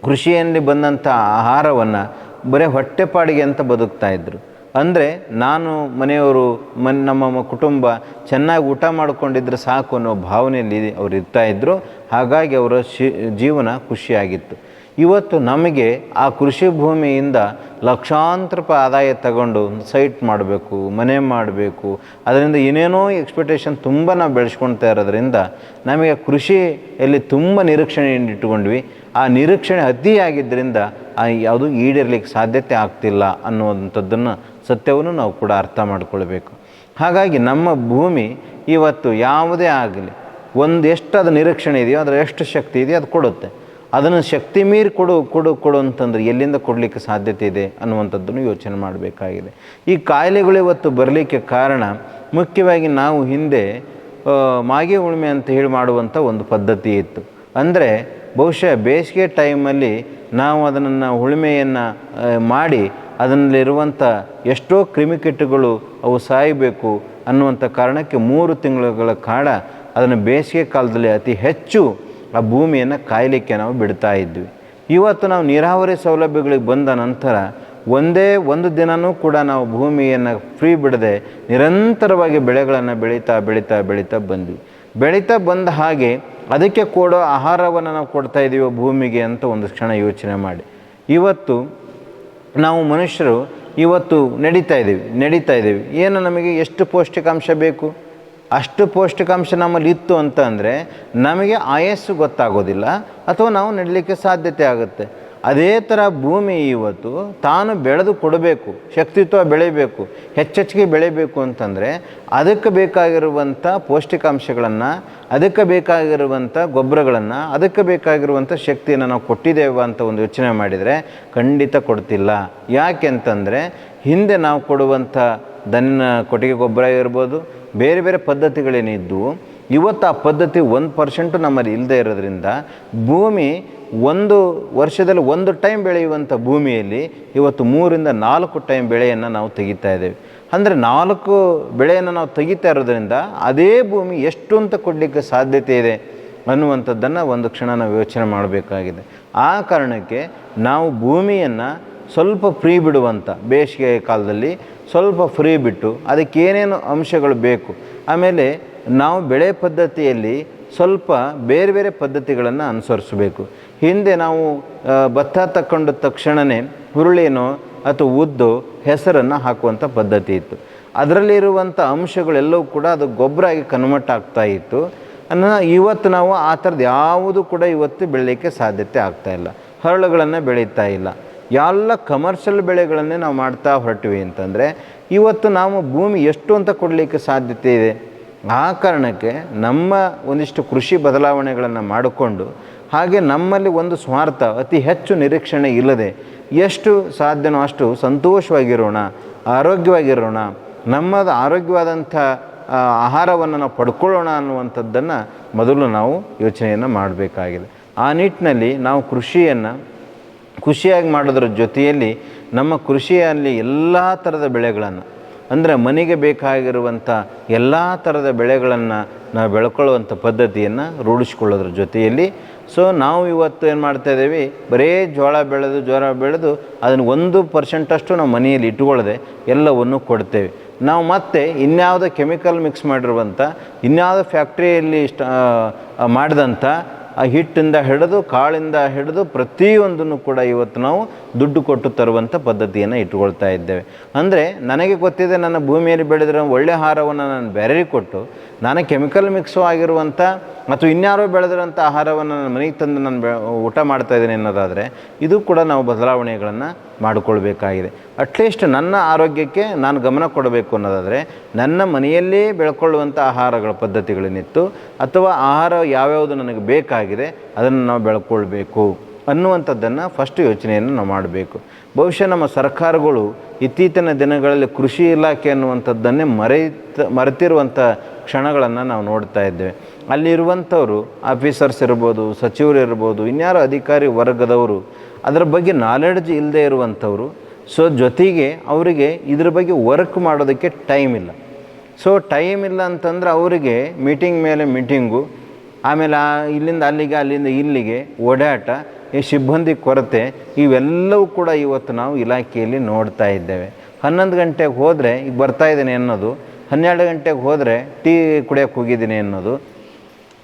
ಕೃಷಿಯಲ್ಲಿ ಬಂದಂಥ ಆಹಾರವನ್ನು ಬರೀ ಹೊಟ್ಟೆಪಾಡಿಗೆ ಅಂತ ಬದುಕ್ತಾ ಇದ್ದರು ಅಂದರೆ ನಾನು, ಮನೆಯವರು, ಮನ್, ನಮ್ಮ ಕುಟುಂಬ ಚೆನ್ನಾಗಿ ಊಟ ಮಾಡಿಕೊಂಡಿದ್ರೆ ಸಾಕು ಅನ್ನೋ ಭಾವನೆಯಲ್ಲಿ ಅವ್ರು ಇರ್ತಾ ಇದ್ದರು ಹಾಗಾಗಿ ಅವರ ಶಿ, ಜೀವನ ಖುಷಿಯಾಗಿತ್ತು. ಇವತ್ತು ನಮಗೆ ಆ ಕೃಷಿ ಭೂಮಿಯಿಂದ ಲಕ್ಷಾಂತರ ಆದಾಯ ತಗೊಂಡು ಸೈಟ್ ಮಾಡಬೇಕು, ಮನೆ ಮಾಡಬೇಕು. ಅದರಿಂದ ಏನೇನೋ ಎಕ್ಸ್ಪೆಕ್ಟೇಷನ್ ತುಂಬ ನಾವು ಬೆಳೆಸ್ಕೊಳ್ತಾ ಇರೋದ್ರಿಂದ ನಮಗೆ ಕೃಷಿಯಲ್ಲಿ ತುಂಬ ನಿರೀಕ್ಷಣೆಯನ್ನು ಇಟ್ಕೊಂಡ್ವಿ ಆ ನಿರೀಕ್ಷಣೆ ಅತಿಯಾಗಿದ್ದರಿಂದ ಆ, ಯಾವುದು ಈಡೇರ್ಲಿಕ್ಕೆ ಸಾಧ್ಯತೆ ಆಗ್ತಿಲ್ಲ ಅನ್ನುವಂಥದ್ದನ್ನು ಸತ್ಯವನ್ನು ನಾವು ಕೂಡ ಅರ್ಥ ಮಾಡಿಕೊಳ್ಬೇಕು. ಹಾಗಾಗಿ ನಮ್ಮ ಭೂಮಿ ಇವತ್ತು ಯಾವುದೇ ಆಗಲಿ ಒಂದು ಎಷ್ಟು ಅದು ನಿರೀಕ್ಷಣೆ ಇದೆಯೋ ಅದರ ಎಷ್ಟು ಶಕ್ತಿ ಇದೆಯೋ ಅದು ಕೊಡುತ್ತೆ. ಅದನ್ನು ಶಕ್ತಿ ಮೀರಿ ಕೊಡು ಕೊಡು ಕೊಡು ಅಂತಂದರೆ ಎಲ್ಲಿಂದ ಕೊಡಲಿಕ್ಕೆ ಸಾಧ್ಯತೆ ಇದೆ ಅನ್ನುವಂಥದ್ದನ್ನು ಯೋಚನೆ ಮಾಡಬೇಕಾಗಿದೆ. ಈ ಕಾಯಿಲೆಗಳು ಇವತ್ತು ಬರಲಿಕ್ಕೆ ಕಾರಣ ಮುಖ್ಯವಾಗಿ ನಾವು ಹಿಂದೆ ಮಾಗೆ ಉಳುಮೆ ಅಂತ ಹೇಳಿ ಮಾಡುವಂಥ ಒಂದು ಪದ್ಧತಿ ಇತ್ತು. ಅಂದರೆ ಬಹುಶಃ ಬೇಸಿಗೆ ಟೈಮಲ್ಲಿ ನಾವು ಅದನ್ನು ಉಳುಮೆಯನ್ನು ಮಾಡಿ ಅದರಲ್ಲಿರುವಂಥ ಎಷ್ಟೋ ಕ್ರಿಮಿಕೀಟಗಳು ಅವು ಸಾಯಬೇಕು ಅನ್ನುವಂಥ ಕಾರಣಕ್ಕೆ ಮೂರು ತಿಂಗಳುಗಳ ಕಾಲ ಅದನ್ನು ಬೇಸಿಗೆ ಕಾಲದಲ್ಲಿ ಅತಿ ಹೆಚ್ಚು ಆ ಭೂಮಿಯನ್ನು ಕಾಯಲಿಕ್ಕೆ ನಾವು ಬಿಡ್ತಾ ಇದ್ವಿ. ಇವತ್ತು ನಾವು ನೀರಾವರಿ ಸೌಲಭ್ಯಗಳಿಗೆ ಬಂದ ನಂತರ ಒಂದೇ ಒಂದು ದಿನವೂ ಕೂಡ ನಾವು ಭೂಮಿಯನ್ನು ಫ್ರೀ ಬಿಡದೆ ನಿರಂತರವಾಗಿ ಬೆಳೆಗಳನ್ನು ಬೆಳೀತಾ ಬೆಳೀತಾ ಬೆಳೀತಾ ಬಂದ್ವಿ. ಬೆಳೀತಾ ಬಂದ ಹಾಗೆ ಅದಕ್ಕೆ ಕೊಡೋ ಆಹಾರವನ್ನು ನಾವು ಕೊಡ್ತಾ ಇದ್ದೀವೋ ಭೂಮಿಗೆ ಅಂತ ಒಂದು ಕ್ಷಣ ಯೋಚನೆ ಮಾಡಿ. ಇವತ್ತು ನಾವು ಮನುಷ್ಯರು ಇವತ್ತು ನಡೀತಾ ಇದ್ದೀವಿ ನಡೀತಾ ಇದ್ದೀವಿ. ಏನು ನಮಗೆ ಎಷ್ಟು ಪೌಷ್ಟಿಕಾಂಶ ಬೇಕು? ಅಷ್ಟು ಪೌಷ್ಟಿಕಾಂಶ ನಮ್ಮಲ್ಲಿ ಇತ್ತು ಅಂತ ಅಂದರೆ ನಮಗೆ ಆಯಸ್ಸು ಗೊತ್ತಾಗೋದಿಲ್ಲ ಅಥವಾ ನಾವು ನಡೀಲಿಕ್ಕೆ ಸಾಧ್ಯತೆ ಆಗುತ್ತೆ. ಅದೇ ಥರ ಭೂಮಿ ಇವತ್ತು ತಾನು ಬೆಳೆದು ಕೊಡಬೇಕು, ಶಕ್ತಿತ್ವ ಬೆಳಿಬೇಕು ಹೆಚ್ಚೆಚ್ಚಿಗೆ ಬೆಳಿಬೇಕು ಅಂತಂದರೆ ಅದಕ್ಕೆ ಬೇಕಾಗಿರುವಂಥ ಪೌಷ್ಟಿಕಾಂಶಗಳನ್ನು, ಅದಕ್ಕೆ ಬೇಕಾಗಿರುವಂಥ ಗೊಬ್ಬರಗಳನ್ನು, ಅದಕ್ಕೆ ಬೇಕಾಗಿರುವಂಥ ಶಕ್ತಿಯನ್ನು ನಾವು ಕೊಟ್ಟಿದ್ದೇವೆ ಅಂತ ಒಂದು ಯೋಚನೆ ಮಾಡಿದರೆ ಖಂಡಿತ ಕೊಡ್ತಿಲ್ಲ. ಯಾಕೆ ಅಂತಂದರೆ ಹಿಂದೆ ನಾವು ಕೊಡುವಂಥ ದನ ಕೊಟ್ಟಿಗೆ ಗೊಬ್ಬರ ಇರ್ಬೋದು ಬೇರೆ ಬೇರೆ ಪದ್ಧತಿಗಳೇನಿದ್ದವು, ಇವತ್ತು ಆ ಪದ್ಧತಿ ಒಂದು ಪರ್ಸೆಂಟು ನಮ್ಮಲ್ಲಿ ಇಲ್ಲದೆ ಇರೋದ್ರಿಂದ ಭೂಮಿ ಒಂದು ವರ್ಷದಲ್ಲಿ ಒಂದು ಟೈಮ್ ಬೆಳೆಯುವಂಥ ಭೂಮಿಯಲ್ಲಿ ಇವತ್ತು ಮೂರಿಂದ ನಾಲ್ಕು ಟೈಮ್ ಬೆಳೆಯನ್ನು ನಾವು ತೆಗಿತಾ ಇದ್ದೇವೆ. ಅಂದರೆ ನಾಲ್ಕು ಬೆಳೆಯನ್ನು ನಾವು ತೆಗಿತಾ ಇರೋದ್ರಿಂದ ಅದೇ ಭೂಮಿ ಎಷ್ಟು ಅಂತ ಕೊಡಲಿಕ್ಕೆ ಸಾಧ್ಯತೆ ಇದೆ ಅನ್ನುವಂಥದ್ದನ್ನು ಒಂದು ಕ್ಷಣ ನಾವು ಯೋಚನೆ ಮಾಡಬೇಕಾಗಿದೆ. ಆ ಕಾರಣಕ್ಕೆ ನಾವು ಭೂಮಿಯನ್ನು ಸ್ವಲ್ಪ ಫ್ರೀ ಬಿಡುವಂಥ ಬೇಸಿಗೆ ಕಾಲದಲ್ಲಿ ಸ್ವಲ್ಪ ಫ್ರೀ ಬಿಟ್ಟು ಅದಕ್ಕೆ ಏನೇನು ಅಂಶಗಳು ಬೇಕು, ಆಮೇಲೆ ನಾವು ಬೆಳೆ ಪದ್ಧತಿಯಲ್ಲಿ ಸ್ವಲ್ಪ ಬೇರೆ ಬೇರೆ ಪದ್ಧತಿಗಳನ್ನು ಅನುಸರಿಸಬೇಕು. ಹಿಂದೆ ನಾವು ಭತ್ತ ತಕ್ಕೊಂಡ ತಕ್ಷಣವೇ ಹುರುಳಿನೋ ಅಥವಾ ಉದ್ದು ಹೆಸರನ್ನು ಹಾಕುವಂಥ ಪದ್ಧತಿ ಇತ್ತು. ಅದರಲ್ಲಿರುವಂಥ ಅಂಶಗಳೆಲ್ಲವೂ ಕೂಡ ಅದು ಗೊಬ್ಬರ ಆಗಿ ಕನ್ವರ್ಟ್ ಆಗ್ತಾ ಇತ್ತು. ಅನ್ನ ಇವತ್ತು ನಾವು ಆ ಥರದ್ದು ಯಾವುದು ಕೂಡ ಇವತ್ತು ಬೆಳೀಲಿಕ್ಕೆ ಸಾಧ್ಯತೆ ಆಗ್ತಾ ಇಲ್ಲ. ಹರಳುಗಳನ್ನು ಬೆಳೀತಾ ಇಲ್ಲ. ಎಲ್ಲ ಕಮರ್ಷಿಯಲ್ ಬೆಳೆಗಳನ್ನೇ ನಾವು ಮಾಡ್ತಾ ಹೊರಟಿವಿ ಅಂತಂದರೆ, ಇವತ್ತು ನಾವು ಭೂಮಿ ಎಷ್ಟು ಅಂತ ಕೊಡಲಿಕ್ಕೆ ಸಾಧ್ಯತೆ ಇದೆ? ಆ ಕಾರಣಕ್ಕೆ ನಮ್ಮ ಒಂದಿಷ್ಟು ಕೃಷಿ ಬದಲಾವಣೆಗಳನ್ನು ಮಾಡಿಕೊಂಡು ಹಾಗೆ ನಮ್ಮಲ್ಲಿ ಒಂದು ಸ್ವಾರ್ಥ, ಅತಿ ಹೆಚ್ಚು ನಿರೀಕ್ಷಣೆ ಇಲ್ಲದೆ ಎಷ್ಟು ಸಾಧ್ಯನೋ ಅಷ್ಟು ಸಂತೋಷವಾಗಿರೋಣ, ಆರೋಗ್ಯವಾಗಿರೋಣ, ನಮ್ಮದು ಆರೋಗ್ಯವಾದಂಥ ಆಹಾರವನ್ನು ನಾವು ಪಡ್ಕೊಳ್ಳೋಣ ಅನ್ನುವಂಥದ್ದನ್ನು ಮೊದಲು ನಾವು ಯೋಚನೆಯನ್ನು ಮಾಡಬೇಕಾಗಿದೆ. ಆ ನಿಟ್ಟಿನಲ್ಲಿ ನಾವು ಕೃಷಿಯನ್ನು ಖುಷಿಯಾಗಿ ಮಾಡೋದ್ರ ಜೊತೆಯಲ್ಲಿ ನಮ್ಮ ಕೃಷಿಯಲ್ಲಿ ಎಲ್ಲ ಥರದ ಬೆಳೆಗಳನ್ನು, ಅಂದರೆ ಮನೆಗೆ ಬೇಕಾಗಿರುವಂಥ ಎಲ್ಲ ಥರದ ಬೆಳೆಗಳನ್ನು ನಾವು ಬೆಳ್ಕೊಳ್ಳುವಂಥ ಪದ್ಧತಿಯನ್ನು ರೂಢಿಸ್ಕೊಳ್ಳೋದ್ರ ಜೊತೆಯಲ್ಲಿ ಸೊ ನಾವು ಇವತ್ತು ಏನು ಮಾಡ್ತಾ ಇದ್ದೀವಿ? ಬರೇ ಜೋಳ ಬೆಳೆದು ಜೋಳ ಬೆಳೆದು, ಅದನ್ನು ಒಂದು ಪರ್ಸೆಂಟಷ್ಟು ನಾವು ಮನೆಯಲ್ಲಿ ಇಟ್ಕೊಳ್ಳದೆ ಎಲ್ಲವನ್ನು ಕೊಡ್ತೇವೆ. ನಾವು ಮತ್ತೆ ಇನ್ಯಾವುದೋ ಕೆಮಿಕಲ್ ಮಿಕ್ಸ್ ಮಾಡಿರುವಂಥ ಇನ್ಯಾವುದೋ ಫ್ಯಾಕ್ಟ್ರಿಯಲ್ಲಿ ಇಷ್ಟ ಮಾಡಿದಂಥ ಆ ಹಿಟ್ಟಿಂದ ಹಿಡಿದು, ಕಾಳಿಂದ ಹಿಡಿದು ಪ್ರತಿಯೊಂದನ್ನು ಕೂಡ ಇವತ್ತು ನಾವು ದುಡ್ಡು ಕೊಟ್ಟು ತರುವಂಥ ಪದ್ಧತಿಯನ್ನು ಇಟ್ಕೊಳ್ತಾ ಇದ್ದೇವೆ. ಅಂದರೆ ನನಗೆ ಗೊತ್ತಿದೆ ನನ್ನ ಭೂಮಿಯಲ್ಲಿ ಬೆಳೆದಿರೋ ಒಳ್ಳೆ ಆಹಾರವನ್ನು ನಾನು ಬೇರೆ ಕೊಟ್ಟು ನಾನು ಕೆಮಿಕಲ್ ಮಿಕ್ಸು ಆಗಿರುವಂಥ ಮತ್ತು ಇನ್ಯಾರೋ ಬೆಳೆದಿರೋಂಥ ಆಹಾರವನ್ನು ನನ್ನ ಮನೆಗೆ ತಂದು ನಾನು ಬೆ, ಊಟ ಮಾಡ್ತಾ ಇದ್ದೀನಿ ಅನ್ನೋದಾದರೆ ಇದು ಕೂಡ ನಾವು ಬದಲಾವಣೆಗಳನ್ನು ಮಾಡಿಕೊಳ್ಬೇಕಾಗಿದೆ. ಅಟ್ಲೀಸ್ಟ್ ನನ್ನ ಆರೋಗ್ಯಕ್ಕೆ ನಾನು ಗಮನ ಕೊಡಬೇಕು ಅನ್ನೋದಾದರೆ ನನ್ನ ಮನೆಯಲ್ಲೇ ಬೆಳ್ಕೊಳ್ಳುವಂಥ ಆಹಾರಗಳ ಪದ್ಧತಿಗಳನ್ನಿತ್ತು ಅಥವಾ ಆಹಾರ ಯಾವ್ಯಾವುದು ನನಗೆ ಬೇಕಾಗಿದೆ ಅದನ್ನು ನಾವು ಬೆಳ್ಕೊಳ್ಬೇಕು. ಅನ್ನುವಂಥದ್ದನ್ನು ಫಸ್ಟ್ ಯೋಚನೆಯನ್ನು ನಾವು ಮಾಡಬೇಕು. ಬಹುಶಃ ನಮ್ಮ ಸರ್ಕಾರಗಳು ಇತ್ತೀಚಿನ ದಿನಗಳಲ್ಲಿ ಕೃಷಿ ಇಲಾಖೆ ಅನ್ನುವಂಥದ್ದನ್ನೇ ಮರೆತ ಮರೆತಿರುವಂಥ ಕ್ಷಣಗಳನ್ನು ನಾವು ನೋಡ್ತಾ ಇದ್ದೇವೆ. ಅಲ್ಲಿರುವಂಥವರು ಆಫೀಸರ್ಸ್ ಇರ್ಬೋದು, ಸಚಿವರು ಇರ್ಬೋದು, ಇನ್ಯಾರು ಅಧಿಕಾರಿ ವರ್ಗದವರು, ಅದರ ಬಗ್ಗೆ ನಾಲೆಡ್ಜ್ ಇಲ್ಲದೆ ಇರುವಂಥವರು ಸೊ ಜೊತೆಗೆ ಅವರಿಗೆ ಇದ್ರ ಬಗ್ಗೆ ವರ್ಕ್ ಮಾಡೋದಕ್ಕೆ ಟೈಮ್ ಇಲ್ಲ. ಸೊ ಟೈಮ್ ಇಲ್ಲ ಅಂತಂದ್ರೆ ಅವರಿಗೆ ಮೀಟಿಂಗ್ ಮೇಲೆ ಮೀಟಿಂಗು ಆಮೇಲೆ ಇಲ್ಲಿಂದ ಅಲ್ಲಿಗೆ ಅಲ್ಲಿಂದ ಇಲ್ಲಿಗೆ ಓಡಾಟ ಈ ಸಿಬ್ಬಂದಿ ಕೊರತೆ ಇವೆಲ್ಲವೂ ಕೂಡ ಇವತ್ತು ನಾವು ಇಲಾಖೆಯಲ್ಲಿ ನೋಡ್ತಾ ಇದ್ದೇವೆ. ಹನ್ನೊಂದು ಗಂಟೆಗೆ ಹೋದರೆ, ಈಗ ಬರ್ತಾ ಇದ್ದೀನಿ ಅನ್ನೋದು, ಹನ್ನೆರಡು ಗಂಟೆಗೆ ಹೋದರೆ ಟೀ ಕುಡಿಯೋಕೆ ಹೋಗಿದ್ದೀನಿ ಅನ್ನೋದು,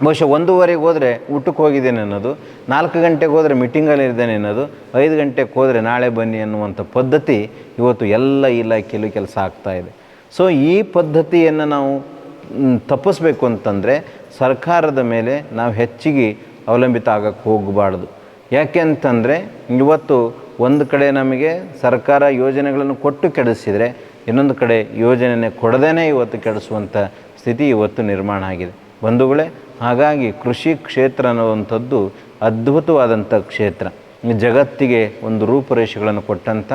ಬಹುಶಃ ಒಂದೂವರೆಗೆ ಹೋದರೆ ಊಟಕ್ಕೆ ಹೋಗಿದ್ದೀನಿ ಅನ್ನೋದು, ನಾಲ್ಕು ಗಂಟೆಗೆ ಹೋದರೆ ಮೀಟಿಂಗಲ್ಲಿ ಇದ್ದೇನೆ ಅನ್ನೋದು, ಐದು ಗಂಟೆಗೆ ಹೋದರೆ ನಾಳೆ ಬನ್ನಿ ಅನ್ನುವಂಥ ಪದ್ಧತಿ ಇವತ್ತು ಎಲ್ಲ ಇಲಾಖೆಯಲ್ಲೂ ಕೆಲಸ ಆಗ್ತಾ ಇದೆ. ಸೊ ಈ ಪದ್ಧತಿಯನ್ನು ನಾವು ತಪ್ಪಿಸ್ಬೇಕು ಅಂತಂದರೆ ಸರ್ಕಾರದ ಮೇಲೆ ನಾವು ಹೆಚ್ಚಿಗೆ ಅವಲಂಬಿತ ಆಗಕ್ಕೆ ಹೋಗಬಾರ್ದು. ಯಾಕೆ ಅಂತಂದರೆ ಇವತ್ತು ಒಂದು ಕಡೆ ನಮಗೆ ಸರ್ಕಾರ ಯೋಜನೆಗಳನ್ನು ಕೊಟ್ಟು ಕೆಡಿಸಿದರೆ ಇನ್ನೊಂದು ಕಡೆ ಯೋಜನೆ ಕೊಡದೇ ಇವತ್ತು ಕೆಡಿಸುವಂಥ ಸ್ಥಿತಿ ಇವತ್ತು ನಿರ್ಮಾಣ ಆಗಿದೆ. ಬಂಧುಗಳೇ ಹಾಗಾಗಿ ಕೃಷಿ ಕ್ಷೇತ್ರ ಅನ್ನುವಂಥದ್ದು ಅದ್ಭುತವಾದಂಥ ಕ್ಷೇತ್ರ. ಈ ಜಗತ್ತಿಗೆ ಒಂದು ರೂಪುರೇಷೆಗಳನ್ನು ಕೊಟ್ಟಂಥ,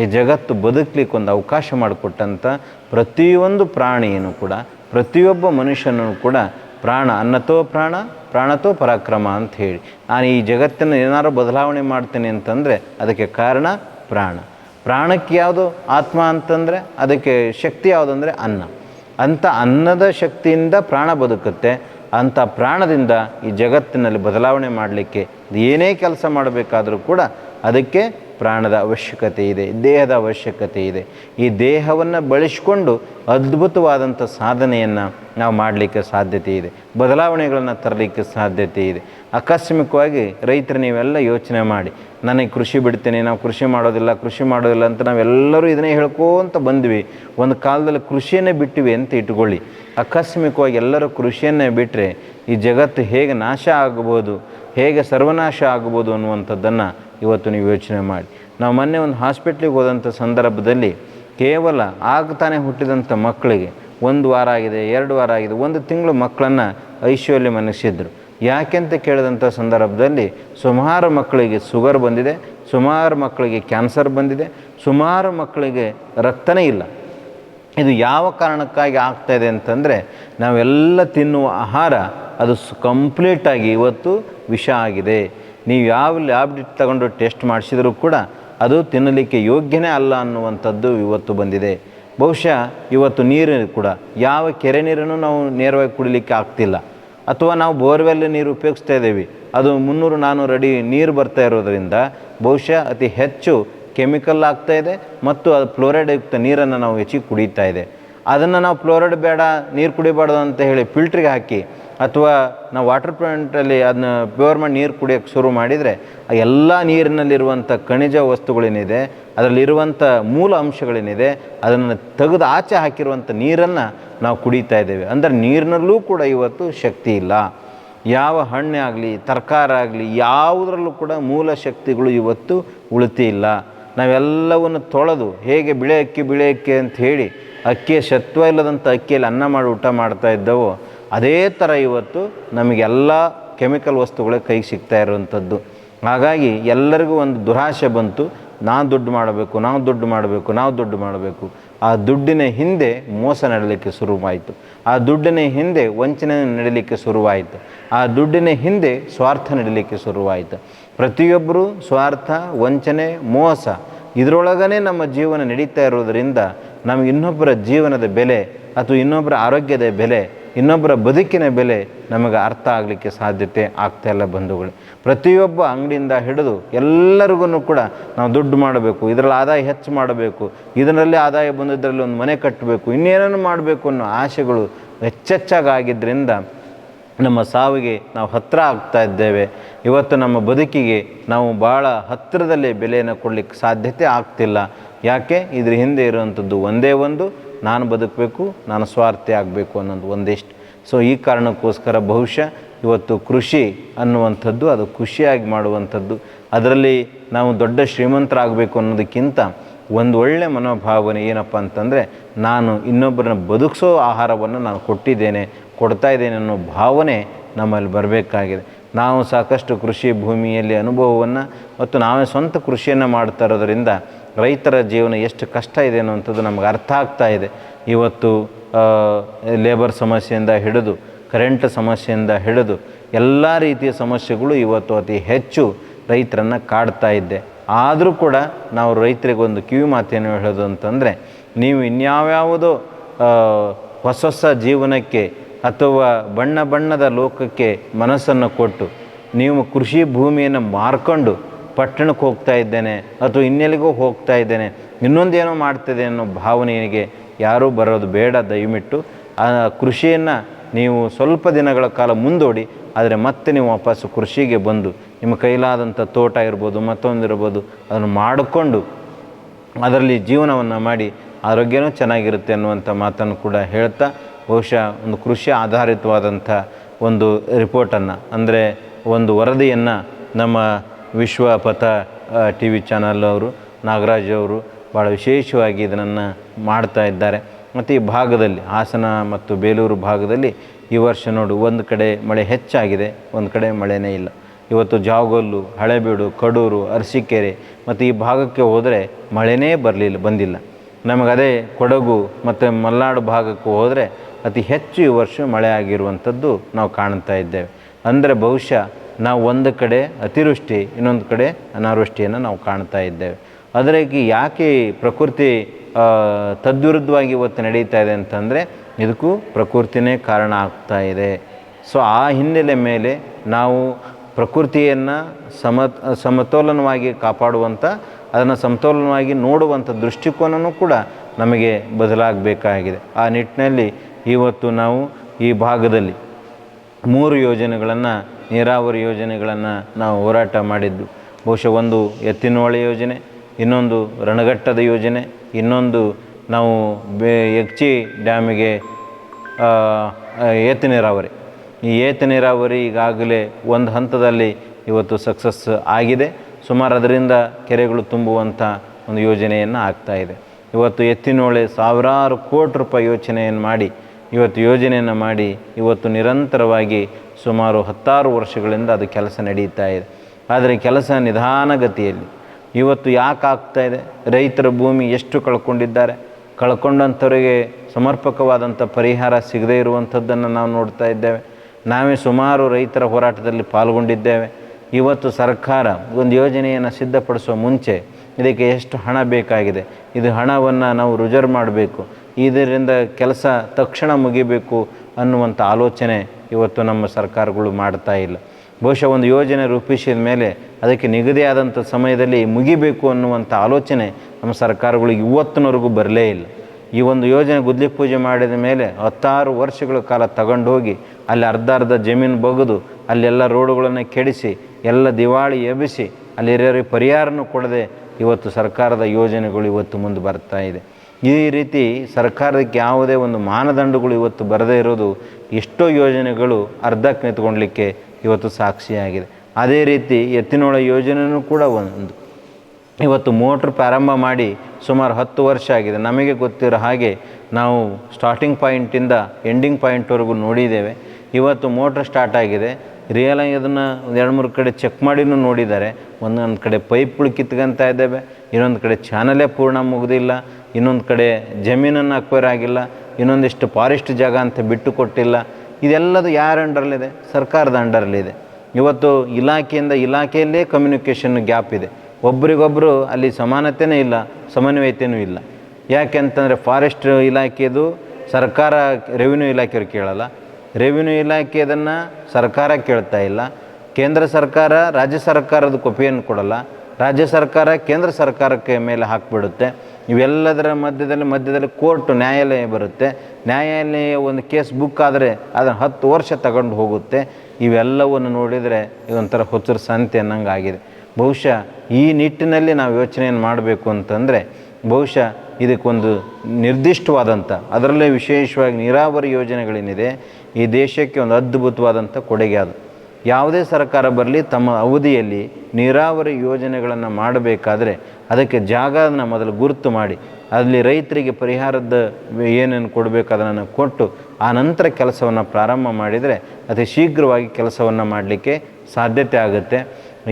ಈ ಜಗತ್ತು ಬದುಕಲಿಕ್ಕೆ ಒಂದು ಅವಕಾಶ ಮಾಡಿಕೊಟ್ಟಂಥ ಪ್ರತಿಯೊಂದು ಪ್ರಾಣಿಯನ್ನು ಕೂಡ, ಪ್ರತಿಯೊಬ್ಬ ಮನುಷ್ಯನೂ ಕೂಡ ಪ್ರಾಣ, ಅನ್ನತೋ ಪ್ರಾಣ, ಪ್ರಾಣತೋ ಪರಾಕ್ರಮ ಅಂತ ಹೇಳಿ. ನಾನು ಈ ಜಗತ್ತನ್ನು ಏನಾರು ಬದಲಾವಣೆ ಮಾಡ್ತೇನೆ ಅಂತಂದರೆ ಅದಕ್ಕೆ ಕಾರಣ ಪ್ರಾಣ. ಪ್ರಾಣಕ್ಕೆ ಯಾವುದು? ಆತ್ಮ ಅಂತಂದರೆ ಅದಕ್ಕೆ ಶಕ್ತಿ ಯಾವುದಂದರೆ ಅನ್ನ. ಅಂಥ ಅನ್ನದ ಶಕ್ತಿಯಿಂದ ಪ್ರಾಣ ಬದುಕುತ್ತೆ. ಅಂಥ ಪ್ರಾಣದಿಂದ ಈ ಜಗತ್ತಿನಲ್ಲಿ ಬದಲಾವಣೆ ಮಾಡಲಿಕ್ಕೆ ಏನೇ ಕೆಲಸ ಮಾಡಬೇಕಾದರೂ ಕೂಡ ಅದಕ್ಕೆ ಪ್ರಾಣದ ಅವಶ್ಯಕತೆ ಇದೆ, ದೇಹದ ಅವಶ್ಯಕತೆ ಇದೆ. ಈ ದೇಹವನ್ನು ಬಳಸಿಕೊಂಡು ಅದ್ಭುತವಾದಂಥ ಸಾಧನೆಯನ್ನು ನಾವು ಮಾಡಲಿಕ್ಕೆ ಸಾಧ್ಯತೆ ಇದೆ, ಬದಲಾವಣೆಗಳನ್ನು ತರಲಿಕ್ಕೆ ಸಾಧ್ಯತೆ ಇದೆ. ಆಕಸ್ಮಿಕವಾಗಿ ರೈತರು ನೀವೆಲ್ಲ ಯೋಚನೆ ಮಾಡಿ, ನನಗೆ ಕೃಷಿ ಬಿಡ್ತೇನೆ, ನಾವು ಕೃಷಿ ಮಾಡೋದಿಲ್ಲ ಕೃಷಿ ಮಾಡೋದಿಲ್ಲ ಅಂತ ನಾವೆಲ್ಲರೂ ಇದನ್ನೇ ಹೇಳ್ಕೋತ ಬಂದ್ವಿ. ಒಂದು ಕಾಲದಲ್ಲಿ ಕೃಷಿಯನ್ನೇ ಬಿಟ್ಟಿವಿ ಅಂತ ಇಟ್ಕೊಳ್ಳಿ. ಆಕಸ್ಮಿಕವಾಗಿ ಎಲ್ಲರೂ ಕೃಷಿಯನ್ನೇ ಬಿಟ್ಟರೆ ಈ ಜಗತ್ತು ಹೇಗೆ ನಾಶ ಆಗ್ಬೋದು, ಹೇಗೆ ಸರ್ವನಾಶ ಆಗ್ಬೋದು ಅನ್ನುವಂಥದ್ದನ್ನು ಇವತ್ತು ನೀವು ಯೋಚನೆ ಮಾಡಿ. ನಾವು ಮೊನ್ನೆ ಒಂದು ಹಾಸ್ಪಿಟ್ಲಿಗೆ ಹೋದಂಥ ಸಂದರ್ಭದಲ್ಲಿ ಕೇವಲ ಆಗ ತಾನೇ ಹುಟ್ಟಿದಂಥ ಮಕ್ಕಳಿಗೆ ಒಂದು ವಾರ ಆಗಿದೆ, ಎರಡು ವಾರ ಆಗಿದೆ, ಒಂದು ತಿಂಗಳು ಮಕ್ಕಳನ್ನು ಐಶ್ವರ್ಯ ಮನಗಿಸಿದ್ರು ಯಾಕೆಂತ ಕೇಳಿದಂಥ ಸಂದರ್ಭದಲ್ಲಿ ಸುಮಾರು ಮಕ್ಕಳಿಗೆ ಶುಗರ್ ಬಂದಿದೆ, ಸುಮಾರು ಮಕ್ಕಳಿಗೆ ಕ್ಯಾನ್ಸರ್ ಬಂದಿದೆ, ಸುಮಾರು ಮಕ್ಕಳಿಗೆ ರಕ್ತನೇ ಇಲ್ಲ. ಇದು ಯಾವ ಕಾರಣಕ್ಕಾಗಿ ಆಗ್ತಾ ಇದೆ ಅಂತಂದರೆ ನಾವೆಲ್ಲ ತಿನ್ನುವ ಆಹಾರ ಅದು ಕಂಪ್ಲೀಟಾಗಿ ಇವತ್ತು ವಿಷ ಆಗಿದೆ. ನೀವು ಯಾವ ಲ್ಯಾಬ್ ತಗೊಂಡು ಟೆಸ್ಟ್ ಮಾಡಿಸಿದರೂ ಕೂಡ ಅದು ತಿನ್ನಲಿಕ್ಕೆ ಯೋಗ್ಯನೇ ಅಲ್ಲ ಅನ್ನುವಂಥದ್ದು ಇವತ್ತು ಬಂದಿದೆ. ಬಹುಶಃ ಇವತ್ತು ನೀರು ಕೂಡ, ಯಾವ ಕೆರೆ ನೀರನ್ನು ನಾವು ನೇರವಾಗಿ ಕುಡಿಲಿಕ್ಕೆ ಆಗ್ತಿಲ್ಲ. ಅಥವಾ ನಾವು ಬೋರ್ವೆಲ್ ನೀರು ಉಪಯೋಗಿಸ್ತಾ ಇದ್ದೀವಿ, ಅದು ಮುನ್ನೂರು ನಾನ್ನೂರು ಅಡಿ ನೀರು ಬರ್ತಾ ಇರೋದರಿಂದ ಬಹುಶಃ ಅತಿ ಹೆಚ್ಚು ಕೆಮಿಕಲ್ ಆಗ್ತಾ ಇದೆ ಮತ್ತು ಅದು ಫ್ಲೋರೈಡ್ ಯುಕ್ತ ನೀರನ್ನು ನಾವು ಹೆಚ್ಚಿಗೆ ಕುಡಿತಾ ಇದೆ. ಅದನ್ನು ನಾವು ಫ್ಲೋರೈಡ್ ಬೇಡ, ನೀರು ಕುಡಿಬಾರ್ದು ಅಂತ ಹೇಳಿ ಫಿಲ್ಟ್ರಿಗೆ ಹಾಕಿ ಅಥವಾ ನಾವು ವಾಟರ್ ಪ್ಲಾಂಟಲ್ಲಿ ಅದನ್ನ ಪ್ಯೂರ್ ಮಾಡಿ ನೀರು ಕುಡಿಯೋಕ್ಕೆ ಶುರು ಮಾಡಿದರೆ, ಆ ಎಲ್ಲ ನೀರಿನಲ್ಲಿರುವಂಥ ಖನಿಜ ವಸ್ತುಗಳೇನಿದೆ ಅದರಲ್ಲಿರುವಂಥ ಮೂಲ ಅಂಶಗಳೇನಿದೆ, ಅದನ್ನು ತೆಗೆದು ಆಚೆ ಹಾಕಿರುವಂಥ ನೀರನ್ನು ನಾವು ಕುಡಿತಾ ಇದ್ದೇವೆ. ಅಂದರೆ ನೀರಿನಲ್ಲೂ ಕೂಡ ಇವತ್ತು ಶಕ್ತಿ ಇಲ್ಲ. ಯಾವ ಹಣ್ಣೆ ಆಗಲಿ, ತರಕಾರಿ ಆಗಲಿ, ಯಾವುದರಲ್ಲೂ ಕೂಡ ಮೂಲ ಶಕ್ತಿಗಳು ಇವತ್ತು ಉಳಿತಿ ಇಲ್ಲ. ನಾವೆಲ್ಲವನ್ನು ತೊಳೆದು ಹೇಗೆ ಬಿಳೆ ಅಕ್ಕಿ ಬಿಳೆ ಅಕ್ಕಿ ಅಂತ ಹೇಳಿ ಅಕ್ಕಿ ಸತ್ವ ಇಲ್ಲದಂಥ ಅಕ್ಕಿಯಲ್ಲಿ ಅನ್ನ ಮಾಡಿ ಊಟ ಮಾಡ್ತಾ ಇದ್ದವೋ ಅದೇ ಥರ ಇವತ್ತು ನಮಗೆಲ್ಲ ಕೆಮಿಕಲ್ ವಸ್ತುಗಳೇ ಕೈಗೆ ಸಿಗ್ತಾ ಇರುವಂಥದ್ದು. ಹಾಗಾಗಿ ಎಲ್ಲರಿಗೂ ಒಂದು ದುರಾಶೆ ಬಂತು. ನಾನು ದುಡ್ಡು ಮಾಡಬೇಕು ನಾವು ದುಡ್ಡು ಮಾಡಬೇಕು, ನಾವು ದುಡ್ಡು ಮಾಡಬೇಕು. ಆ ದುಡ್ಡಿನ ಹಿಂದೆ ಮೋಸ ನಡಲಿಕ್ಕೆ ಶುರುವಾಯಿತು. ಆ ದುಡ್ಡಿನ ಹಿಂದೆ ವಂಚನೆ ನಡೀಲಿಕ್ಕೆ ಶುರುವಾಯಿತು. ಆ ದುಡ್ಡಿನ ಹಿಂದೆ ಸ್ವಾರ್ಥ ನಡೀಲಿಕ್ಕೆ ಶುರುವಾಯಿತು. ಪ್ರತಿಯೊಬ್ಬರೂ ಸ್ವಾರ್ಥ, ವಂಚನೆ, ಮೋಸ ಇದರೊಳಗನೆ ನಮ್ಮ ಜೀವನ ನಡೀತಾ ಇರೋದರಿಂದ ನಮಗೆ ಇನ್ನೊಬ್ಬರ ಜೀವನದ ಬೆಲೆ ಅಥವಾ ಇನ್ನೊಬ್ಬರ ಆರೋಗ್ಯದ ಬೆಲೆ ಇನ್ನೊಬ್ಬರ ಬದುಕಿನ ಬೆಲೆ ನಮಗೆ ಅರ್ಥ ಆಗಲಿಕ್ಕೆ ಸಾಧ್ಯತೆ ಆಗ್ತಾ ಇಲ್ಲ ಬಂಧುಗಳು. ಪ್ರತಿಯೊಬ್ಬ ಅಂಗಡಿಯಿಂದ ಹಿಡಿದು ಎಲ್ಲರಿಗೂ ಕೂಡ ನಾವು ದುಡ್ಡು ಮಾಡಬೇಕು, ಇದರಲ್ಲಿ ಆದಾಯ ಹೆಚ್ಚು ಮಾಡಬೇಕು, ಇದರಲ್ಲಿ ಆದಾಯ ಬಂದಿದ್ದರಲ್ಲಿ ಒಂದು ಮನೆ ಕಟ್ಟಬೇಕು ಇನ್ನೇನೇನು ಮಾಡಬೇಕು ಅನ್ನೋ ಆಸೆಗಳು ಹೆಚ್ಚೆಚ್ಚಾಗಿದ್ದರಿಂದ ನಮ್ಮ ಸಾವಿಗೆ ನಾವು ಹತ್ತಿರ ಆಗ್ತಾ ಇದ್ದೇವೆ. ಇವತ್ತು ನಮ್ಮ ಬದುಕಿಗೆ ನಾವು ಭಾಳ ಹತ್ತಿರದಲ್ಲಿ ಬೆಲೆಯನ್ನು ಕೊಡಲಿಕ್ಕೆ ಸಾಧ್ಯತೆ ಆಗ್ತಿಲ್ಲ. ಯಾಕೆ? ಇದ್ರ ಹಿಂದೆ ಇರುವಂಥದ್ದು ಒಂದೇ ಒಂದು ನಾನು ಬದುಕಬೇಕು, ನಾನು ಸ್ವಾರ್ಥಿ ಆಗಬೇಕು ಅನ್ನೋದು ಒಂದಿಷ್ಟು. ಸೊ ಈ ಕಾರಣಕ್ಕೋಸ್ಕರ ಬಹುಶಃ ಇವತ್ತು ಕೃಷಿ ಅನ್ನುವಂಥದ್ದು, ಅದು ಖುಷಿಯಾಗಿ ಮಾಡುವಂಥದ್ದು. ಅದರಲ್ಲಿ ನಾವು ದೊಡ್ಡ ಶ್ರೀಮಂತರಾಗಬೇಕು ಅನ್ನೋದಕ್ಕಿಂತ ಒಂದು ಒಳ್ಳೆಯ ಮನೋಭಾವನೆ ಏನಪ್ಪ ಅಂತಂದರೆ, ನಾನು ಇನ್ನೊಬ್ಬರನ್ನ ಬದುಕಿಸೋ ಆಹಾರವನ್ನು ನಾನು ಕೊಟ್ಟಿದ್ದೇನೆ, ಕೊಡ್ತಾ ಇದ್ದೇನೆ ಅನ್ನೋ ಭಾವನೆ ನಮ್ಮಲ್ಲಿ ಬರಬೇಕಾಗಿದೆ. ನಾವು ಸಾಕಷ್ಟು ಕೃಷಿ ಭೂಮಿಯಲ್ಲಿ ಅನುಭವವನ್ನು, ಮತ್ತು ನಾವೇ ಸ್ವಂತ ಕೃಷಿಯನ್ನು ಮಾಡ್ತಾ ಇರೋದರಿಂದ ರೈತರ ಜೀವನ ಎಷ್ಟು ಕಷ್ಟ ಇದೆ ಅನ್ನುವಂಥದ್ದು ನಮಗೆ ಅರ್ಥ ಆಗ್ತಾ ಇದೆ. ಇವತ್ತು ಲೇಬರ್ ಸಮಸ್ಯೆಯಿಂದ ಹಿಡಿದು ಕರೆಂಟ್ ಸಮಸ್ಯೆಯಿಂದ ಹಿಡಿದು, ಎಲ್ಲ ರೀತಿಯ ಸಮಸ್ಯೆಗಳು ಇವತ್ತು ಅತಿ ಹೆಚ್ಚು ರೈತರನ್ನು ಕಾಡ್ತಾ ಇದ್ದೆ ಆದರೂ ಕೂಡ ನಾವು ರೈತರಿಗೊಂದು ಕಿವಿ ಮಾತೇನು ಹೇಳೋದು ಅಂತಂದರೆ, ನೀವು ಇನ್ಯಾವ್ಯಾವುದೋ ಹೊಸ ಹೊಸ ಜೀವನಕ್ಕೆ ಅಥವಾ ಬಣ್ಣ ಬಣ್ಣದ ಲೋಕಕ್ಕೆ ಮನಸ್ಸನ್ನು ಕೊಟ್ಟು, ನೀವು ಕೃಷಿ ಭೂಮಿಯನ್ನು ಮಾರ್ಕೊಂಡು ಪಟ್ಟಣಕ್ಕೆ ಹೋಗ್ತಾ ಇದ್ದೇನೆ ಅಥವಾ ಇನ್ನೆಲ್ಲಿಗೂ ಹೋಗ್ತಾ ಇದ್ದೇನೆ, ಇನ್ನೊಂದೇನೋ ಮಾಡ್ತಿದೆ ಅನ್ನೋ ಭಾವನೆಗೆ ಯಾರೂ ಬರೋದು ಬೇಡ, ದಯವಿಟ್ಟು. ಆ ಕೃಷಿಯನ್ನು ನೀವು ಸ್ವಲ್ಪ ದಿನಗಳ ಕಾಲ ಮುಂದೂಡಿ, ಆದರೆ ಮತ್ತೆ ನೀವು ವಾಪಸ್ಸು ಕೃಷಿಗೆ ಬಂದು, ನಿಮ್ಮ ಕೈಲಾದಂಥ ತೋಟ ಇರ್ಬೋದು ಮತ್ತೊಂದಿರ್ಬೋದು ಅದನ್ನು ಮಾಡಿಕೊಂಡು ಅದರಲ್ಲಿ ಜೀವನವನ್ನು ಮಾಡಿ ಆರೋಗ್ಯನೂ ಚೆನ್ನಾಗಿರುತ್ತೆ ಅನ್ನುವಂಥ ಮಾತನ್ನು ಕೂಡ ಹೇಳ್ತಾ, ಬಹುಶಃ ಒಂದು ಕೃಷಿ ಆಧಾರಿತವಾದಂಥ ಒಂದು ರಿಪೋರ್ಟನ್ನು, ಅಂದರೆ ಒಂದು ವರದಿಯನ್ನು ನಮ್ಮ ವಿಶ್ವಪಥ ಟಿ ವಿ ಚಾನಲ್ ಅವರು, ನಾಗರಾಜ್ ಅವರು ಭಾಳ ವಿಶೇಷವಾಗಿ ಇದನ್ನು ಮಾಡ್ತಾ ಇದ್ದಾರೆ. ಮತ್ತು ಈ ಭಾಗದಲ್ಲಿ, ಹಾಸನ ಮತ್ತು ಬೇಲೂರು ಭಾಗದಲ್ಲಿ ಈ ವರ್ಷ ನೋಡು, ಒಂದು ಕಡೆ ಮಳೆ ಹೆಚ್ಚಾಗಿದೆ, ಒಂದು ಕಡೆ ಮಳೆನೇ ಇಲ್ಲ. ಇವತ್ತು ಜಾವಗಲ್ಲು, ಹಳೆಬೀಡು, ಕಡೂರು, ಅರಸೀಕೆರೆ ಮತ್ತು ಈ ಭಾಗಕ್ಕೆ ಹೋದರೆ ಮಳೆನೇ ಬರಲಿಲ್ಲ, ಬಂದಿಲ್ಲ. ನಮಗದೇ ಕೊಡಗು ಮತ್ತು ಮಲೆನಾಡು ಭಾಗಕ್ಕೆ ಹೋದರೆ ಅತಿ ಹೆಚ್ಚು ಈ ವರ್ಷ ಮಳೆ ಆಗಿರುವಂಥದ್ದು ನಾವು ಕಾಣ್ತಾ ಇದ್ದೇವೆ. ಅಂದರೆ ಬಹುಶಃ ನಾವು ಒಂದು ಕಡೆ ಅತಿವೃಷ್ಟಿ, ಇನ್ನೊಂದು ಕಡೆ ಅನಾವೃಷ್ಟಿಯನ್ನು ನಾವು ಕಾಣ್ತಾ ಇದ್ದೇವೆ. ಅದರಾಗಿ ಯಾಕೆ ಪ್ರಕೃತಿ ತದ್ವಿರುದ್ಧವಾಗಿ ಇವತ್ತು ನಡೀತಾ ಇದೆ ಅಂತಂದರೆ ಇದಕ್ಕೂ ಪ್ರಕೃತಿನೇ ಕಾರಣ ಆಗ್ತಾ ಇದೆ. ಸೊ, ಆ ಹಿನ್ನೆಲೆ ಮೇಲೆ ನಾವು ಪ್ರಕೃತಿಯನ್ನು ಸಮ ಸಮತೋಲನವಾಗಿ ಕಾಪಾಡುವಂಥ ಅದನ್ನು ಸಮತೋಲನವಾಗಿ ನೋಡುವಂಥ ದೃಷ್ಟಿಕೋನವೂ ಕೂಡ ನಮಗೆ ಬದಲಾಗಬೇಕಾಗಿದೆ. ಆ ನಿಟ್ಟಿನಲ್ಲಿ ಇವತ್ತು ನಾವು ಈ ಭಾಗದಲ್ಲಿ ಮೂರು ಯೋಜನೆಗಳನ್ನು ನೀರಾವರಿ ಯೋಜನೆಗಳನ್ನು ನಾವು ಹೋರಾಟ ಮಾಡಿದ್ದು. ಬಹುಶಃ ಒಂದು ಎತ್ತಿನಹೊಳೆ ಯೋಜನೆ, ಇನ್ನೊಂದು ರಣಘಟ್ಟದ ಯೋಜನೆ, ಇನ್ನೊಂದು ನಾವು ಬೆ ಯಕ್ಷಿ ಡ್ಯಾಮಿಗೆ ಏತ ನೀರಾವರಿ. ಈ ಏತ ನೀರಾವರಿ ಈಗಾಗಲೇ ಒಂದು ಹಂತದಲ್ಲಿ ಇವತ್ತು ಸಕ್ಸಸ್ ಆಗಿದೆ. ಸುಮಾರು ಅದರಿಂದ ಕೆರೆಗಳು ತುಂಬುವಂಥ ಒಂದು ಯೋಜನೆಯನ್ನು ಆಗ್ತಾ ಇದೆ. ಇವತ್ತು ಎತ್ತಿನೋಳೆ ಸಾವಿರಾರು ಕೋಟಿ ರೂಪಾಯಿ ಯೋಚನೆಯನ್ನು ಮಾಡಿ, ಇವತ್ತು ಯೋಜನೆಯನ್ನು ಮಾಡಿ, ಇವತ್ತು ನಿರಂತರವಾಗಿ ಸುಮಾರು ಹತ್ತಾರು ವರ್ಷಗಳಿಂದ ಅದು ಕೆಲಸ ನಡೀತಾ ಇದೆ. ಆದರೆ ಕೆಲಸ ನಿಧಾನಗತಿಯಲ್ಲಿ. ಇವತ್ತು ಯಾಕೆ ಆಗ್ತಾ ಇದೆ? ರೈತರ ಭೂಮಿ ಎಷ್ಟು ಕಳ್ಕೊಂಡಿದ್ದಾರೆ? ಕಳ್ಕೊಂಡಂಥವರಿಗೆ ಸಮರ್ಪಕವಾದಂಥ ಪರಿಹಾರ ಸಿಗದೇ ಇರುವಂಥದ್ದನ್ನು ನಾವು ನೋಡ್ತಾ ಇದ್ದೇವೆ. ನಾವೇ ಸುಮಾರು ರೈತರ ಹೋರಾಟದಲ್ಲಿ ಪಾಲ್ಗೊಂಡಿದ್ದೇವೆ. ಇವತ್ತು ಸರ್ಕಾರ ಒಂದು ಯೋಜನೆಯನ್ನು ಸಿದ್ಧಪಡಿಸುವ ಮುಂಚೆ ಇದಕ್ಕೆ ಎಷ್ಟು ಹಣ ಬೇಕಾಗಿದೆ? ಇದು ಹಣವನ್ನು ನಾವು ರಿಸರ್ವ್ ಮಾಡಬೇಕು. ಇದರಿಂದ ಕೆಲಸ ತಕ್ಷಣ ಮುಗಿಬೇಕು ಅನ್ನುವಂಥ ಆಲೋಚನೆ ಇವತ್ತು ನಮ್ಮ ಸರ್ಕಾರಗಳು ಮಾಡ್ತಾ ಇಲ್ಲ. ಬಹುಶಃ ಒಂದು ಯೋಜನೆ ರೂಪಿಸಿದ ಮೇಲೆ ಅದಕ್ಕೆ ನಿಗದಿಯಾದಂಥ ಸಮಯದಲ್ಲಿ ಮುಗಿಬೇಕು ಅನ್ನುವಂಥ ಆಲೋಚನೆ ನಮ್ಮ ಸರ್ಕಾರಗಳಿಗೆ ಇವತ್ತಿನವರೆಗೂ ಬರಲೇ ಇಲ್ಲ. ಈ ಒಂದು ಯೋಜನೆ ಗುದ್ಲಿ ಪೂಜೆ ಮಾಡಿದ ಮೇಲೆ ಹತ್ತಾರು ವರ್ಷಗಳ ಕಾಲ ತಗೊಂಡು ಹೋಗಿ ಅಲ್ಲಿ ಅರ್ಧ ಅರ್ಧ ಜಮೀನು ಬಗೆದು ಅಲ್ಲೆಲ್ಲ ರೋಡುಗಳನ್ನು ಕೆಡಿಸಿ, ಎಲ್ಲ ದಿವಾಳಿ ಎಬ್ಬಿಸಿ ಅಲ್ಲಿರೋರಿಗೆ ಪರಿಹಾರನೂ ಕೊಡದೆ ಇವತ್ತು ಸರ್ಕಾರದ ಯೋಜನೆಗಳು ಇವತ್ತು ಮುಂದೆ ಬರ್ತಾ ಇದೆ. ಈ ರೀತಿ ಸರ್ಕಾರಕ್ಕೆ ಯಾವುದೇ ಒಂದು ಮಾನದಂಡಗಳು ಇವತ್ತು ಬರದೇ ಇರೋದು, ಎಷ್ಟೋ ಯೋಜನೆಗಳು ಅರ್ಧಕ್ಕೆ ನಿಂತ್ಕೊಳ್ಲಿಕ್ಕೆ ಇವತ್ತು ಸಾಕ್ಷಿಯಾಗಿದೆ. ಅದೇ ರೀತಿ ಎತ್ತಿನೊಳ ಯೋಜನೆಯೂ ಕೂಡ ಒಂದು. ಇವತ್ತು ಮೋಟ್ರ್ ಪ್ರಾರಂಭ ಮಾಡಿ ಸುಮಾರು ಹತ್ತು ವರ್ಷ ಆಗಿದೆ. ನಮಗೆ ಗೊತ್ತಿರೋ ಹಾಗೆ ನಾವು ಸ್ಟಾರ್ಟಿಂಗ್ ಪಾಯಿಂಟಿಂದ ಎಂಡಿಂಗ್ ಪಾಯಿಂಟ್ವರೆಗೂ ನೋಡಿದ್ದೇವೆ. ಇವತ್ತು ಮೋಟ್ರ್ ಸ್ಟಾರ್ಟ್ ಆಗಿದೆ. ರಿಯಲ್ ಆಗಿ ಅದನ್ನು ಎರಡು ಮೂರು ಕಡೆ ಚೆಕ್ ಮಾಡಿನೂ ನೋಡಿದ್ದಾರೆ. ಒಂದೊಂದು ಕಡೆ ಪೈಪ್ಗಳು ಕಿತ್ಕೊಂತ ಇದ್ದೇವೆ. ಇನ್ನೊಂದು ಕಡೆ ಚಾನಲೇ ಪೂರ್ಣ ಮುಗಿದಿಲ್ಲ. ಇನ್ನೊಂದು ಕಡೆ ಜಮೀನನ್ನು ಅಕ್ವೈರ್ ಆಗಿಲ್ಲ, ಇನ್ನೊಂದಿಷ್ಟು ಫಾರೆಸ್ಟ್ ಜಾಗ ಅಂತ ಬಿಟ್ಟು ಕೊಟ್ಟಿಲ್ಲ. ಇದೆಲ್ಲದು ಯಾರ ಅಂಡರಲ್ಲಿದೆ? ಸರ್ಕಾರದ ಅಂಡರಲ್ಲಿದೆ. ಇವತ್ತು ಇಲಾಖೆಯಿಂದ ಇಲಾಖೆಯಲ್ಲೇ ಕಮ್ಯುನಿಕೇಷನ್ ಗ್ಯಾಪ್ ಇದೆ. ಒಬ್ರಿಗೊಬ್ಬರು ಅಲ್ಲಿ ಸಮಾನತೆಯೇ ಇಲ್ಲ ಸಮನ್ವಯತೆಯೂ ಇಲ್ಲ. ಯಾಕೆ ಅಂತಂದರೆ ಫಾರೆಸ್ಟ್ ಇಲಾಖೆದು ಸರ್ಕಾರ ರೆವಿನ್ಯೂ ಇಲಾಖೆಯವ್ರು ಕೇಳಲ್ಲ. ರೆವಿನ್ಯೂ ಇಲಾಖೆ ಅದನ್ನು ಸರ್ಕಾರ ಕೇಳ್ತಾ ಇಲ್ಲ. ಕೇಂದ್ರ ಸರ್ಕಾರ ರಾಜ್ಯ ಸರ್ಕಾರದ ಕೊಪಿಯನ್ನು ಕೊಡಲ್ಲ. ರಾಜ್ಯ ಸರ್ಕಾರ ಕೇಂದ್ರ ಸರ್ಕಾರಕ್ಕೆ ಮೇಲೆ ಹಾಕಿಬಿಡುತ್ತೆ. ಇವೆಲ್ಲದರ ಮಧ್ಯದಲ್ಲಿ ಮಧ್ಯದಲ್ಲಿ ಕೋರ್ಟ್ ನ್ಯಾಯಾಲಯ ಬರುತ್ತೆ. ನ್ಯಾಯಾಲಯ ಒಂದು ಕೇಸ್ ಬುಕ್ ಆದರೆ ಅದನ್ನು ಹತ್ತು ವರ್ಷ ತಗೊಂಡು ಹೋಗುತ್ತೆ. ಇವೆಲ್ಲವನ್ನು ನೋಡಿದರೆ ಇದೊಂಥರ ಹುಚ್ಚರ ಸಂತೆ ಅನ್ನಂಗೆ ಆಗಿದೆ ಬಹುಶಃ ಈ ನಿಟ್ಟಿನಲ್ಲಿ ನಾವು ಯೋಚನೆಯನ್ನು ಮಾಡಬೇಕು ಅಂತಂದರೆ, ಬಹುಶಃ ಇದಕ್ಕೊಂದು ನಿರ್ದಿಷ್ಟವಾದಂಥ, ಅದರಲ್ಲೇ ವಿಶೇಷವಾಗಿ ನೀರಾವರಿ ಯೋಜನೆಗಳೇನಿದೆ, ಈ ದೇಶಕ್ಕೆ ಒಂದು ಅದ್ಭುತವಾದಂಥ ಕೊಡುಗೆ ಅದು. ಯಾವುದೇ ಸರ್ಕಾರ ಬರಲಿ, ತಮ್ಮ ಅವಧಿಯಲ್ಲಿ ನೀರಾವರಿ ಯೋಜನೆಗಳನ್ನು ಮಾಡಬೇಕಾದ್ರೆ ಅದಕ್ಕೆ ಜಾಗನ ಮೊದಲು ಗುರುತು ಮಾಡಿ, ಅಲ್ಲಿ ರೈತರಿಗೆ ಪರಿಹಾರದ ಏನೇನು ಕೊಡಬೇಕು ಅದನ್ನು ಕೊಟ್ಟು, ಆ ನಂತರ ಕೆಲಸವನ್ನು ಪ್ರಾರಂಭ ಮಾಡಿದರೆ ಅತಿ ಶೀಘ್ರವಾಗಿ ಕೆಲಸವನ್ನು ಮಾಡಲಿಕ್ಕೆ ಸಾಧ್ಯತೆ ಆಗುತ್ತೆ.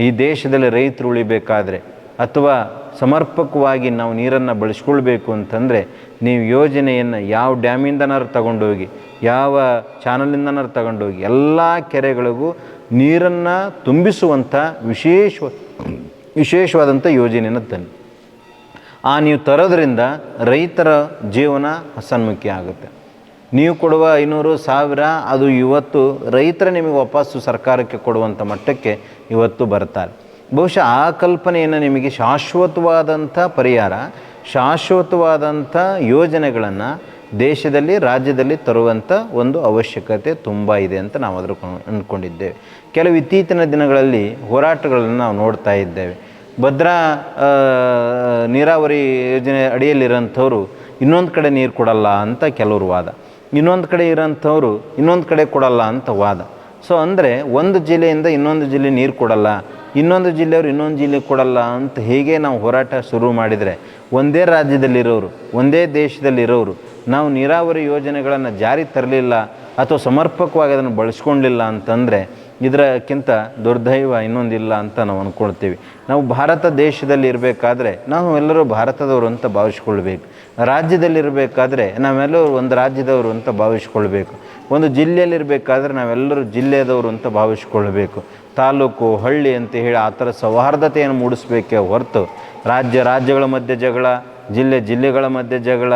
ಈ ದೇಶದಲ್ಲಿ ರೈತರು ಉಳಿಬೇಕಾದರೆ ಅಥವಾ ಸಮರ್ಪಕವಾಗಿ ನಾವು ನೀರನ್ನು ಬಳಸ್ಕೊಳ್ಬೇಕು ಅಂತಂದರೆ ನೀವು ಯೋಜನೆಯನ್ನು ಯಾವ ಡ್ಯಾಮಿಂದನಾರು ತಗೊಂಡೋಗಿ, ಯಾವ ಚಾನಲಿಂದನಾರು ತಗೊಂಡೋಗಿ, ಎಲ್ಲ ಕೆರೆಗಳಿಗೂ ನೀರನ್ನು ತುಂಬಿಸುವಂಥ ವಿಶೇಷ ವಿಶೇಷವಾದಂಥ ಯೋಜನೆಯನ್ನು ತನ್ನಿ ಆ ನೀವು ತರೋದ್ರಿಂದ ರೈತರ ಜೀವನ ಹಸನ್ಮುಖಿ ಆಗುತ್ತೆ. ನೀವು ಕೊಡುವ ಐನೂರು ಸಾವಿರ ಅದು ಇವತ್ತು ರೈತರ ನಿಮಗೆ ವಾಪಸ್ಸು ಸರ್ಕಾರಕ್ಕೆ ಕೊಡುವಂಥ ಮಟ್ಟಕ್ಕೆ ಇವತ್ತು ಬರ್ತಾರೆ ಬಹುಶಃ ಆ ಕಲ್ಪನೆಯನ್ನು ನಿಮಗೆ ಶಾಶ್ವತವಾದಂಥ ಪರಿಹಾರ, ಶಾಶ್ವತವಾದಂಥ ಯೋಜನೆಗಳನ್ನು ದೇಶದಲ್ಲಿ, ರಾಜ್ಯದಲ್ಲಿ ತರುವಂಥ ಒಂದು ಅವಶ್ಯಕತೆ ತುಂಬ ಇದೆ ಅಂತ ನಾವು ಅದ್ರ ಅಂದ್ಕೊಂಡಿದ್ದೇವೆ ಕೆಲವು ಇತ್ತೀಚಿನ ದಿನಗಳಲ್ಲಿ ಹೋರಾಟಗಳನ್ನು ನಾವು ನೋಡ್ತಾ ಇದ್ದೇವೆ. ಭದ್ರಾ ನೀರಾವರಿ ಯೋಜನೆ ಅಡಿಯಲ್ಲಿರೋಂಥವ್ರು ಇನ್ನೊಂದು ಕಡೆ ನೀರು ಕೊಡಲ್ಲ ಅಂತ ಕೆಲವರು ವಾದ. ಇನ್ನೊಂದು ಕಡೆ ಇರೋಂಥವ್ರು ಇನ್ನೊಂದು ಕಡೆ ಕೊಡಲ್ಲ ಅಂತ ವಾದ. ಸೊ, ಅಂದರೆ ಒಂದು ಜಿಲ್ಲೆಯಿಂದ ಇನ್ನೊಂದು ಜಿಲ್ಲೆ ನೀರು ಕೊಡಲ್ಲ, ಇನ್ನೊಂದು ಜಿಲ್ಲೆಯವರು ಇನ್ನೊಂದು ಜಿಲ್ಲೆ ಕೊಡಲ್ಲ ಅಂತ ಹೇಗೆ ನಾವು ಹೋರಾಟ ಶುರು ಮಾಡಿದರೆ, ಒಂದೇ ರಾಜ್ಯದಲ್ಲಿರೋರು, ಒಂದೇ ದೇಶದಲ್ಲಿರೋರು ನಾವು ನೀರಾವರಿ ಯೋಜನೆಗಳನ್ನು ಜಾರಿ ತರಲಿಲ್ಲ ಅಥವಾ ಸಮರ್ಪಕವಾಗಿ ಅದನ್ನು ಬಳಸ್ಕೊಂಡಿಲ್ಲ ಅಂತಂದರೆ ಇದರಕ್ಕಿಂತ ದುರ್ದೈವ ಇನ್ನೊಂದಿಲ್ಲ ಅಂತ ನಾವು ಅಂದ್ಕೊಳ್ತೀವಿ ನಾವು ಭಾರತ ದೇಶದಲ್ಲಿ ಇರಬೇಕಾದ್ರೆ ನಾವು ಎಲ್ಲರೂ ಭಾರತದವರು ಅಂತ ಭಾವಿಸ್ಕೊಳ್ಬೇಕು. ರಾಜ್ಯದಲ್ಲಿರಬೇಕಾದ್ರೆ ನಾವೆಲ್ಲರೂ ಒಂದು ರಾಜ್ಯದವರು ಅಂತ ಭಾವಿಸ್ಕೊಳ್ಬೇಕು. ಒಂದು ಜಿಲ್ಲೆಯಲ್ಲಿರಬೇಕಾದ್ರೆ ನಾವೆಲ್ಲರೂ ಜಿಲ್ಲೆಯದವರು ಅಂತ ಭಾವಿಸ್ಕೊಳ್ಬೇಕು. ತಾಲೂಕು, ಹಳ್ಳಿ ಅಂತ ಹೇಳಿ ಆ ಥರ ಸೌಹಾರ್ದತೆಯನ್ನು ಮೂಡಿಸ್ಬೇಕೇ ಹೊರತು ರಾಜ್ಯ ರಾಜ್ಯಗಳ ಮಧ್ಯೆ ಜಗಳ, ಜಿಲ್ಲೆ ಜಿಲ್ಲೆಗಳ ಮಧ್ಯೆ ಜಗಳ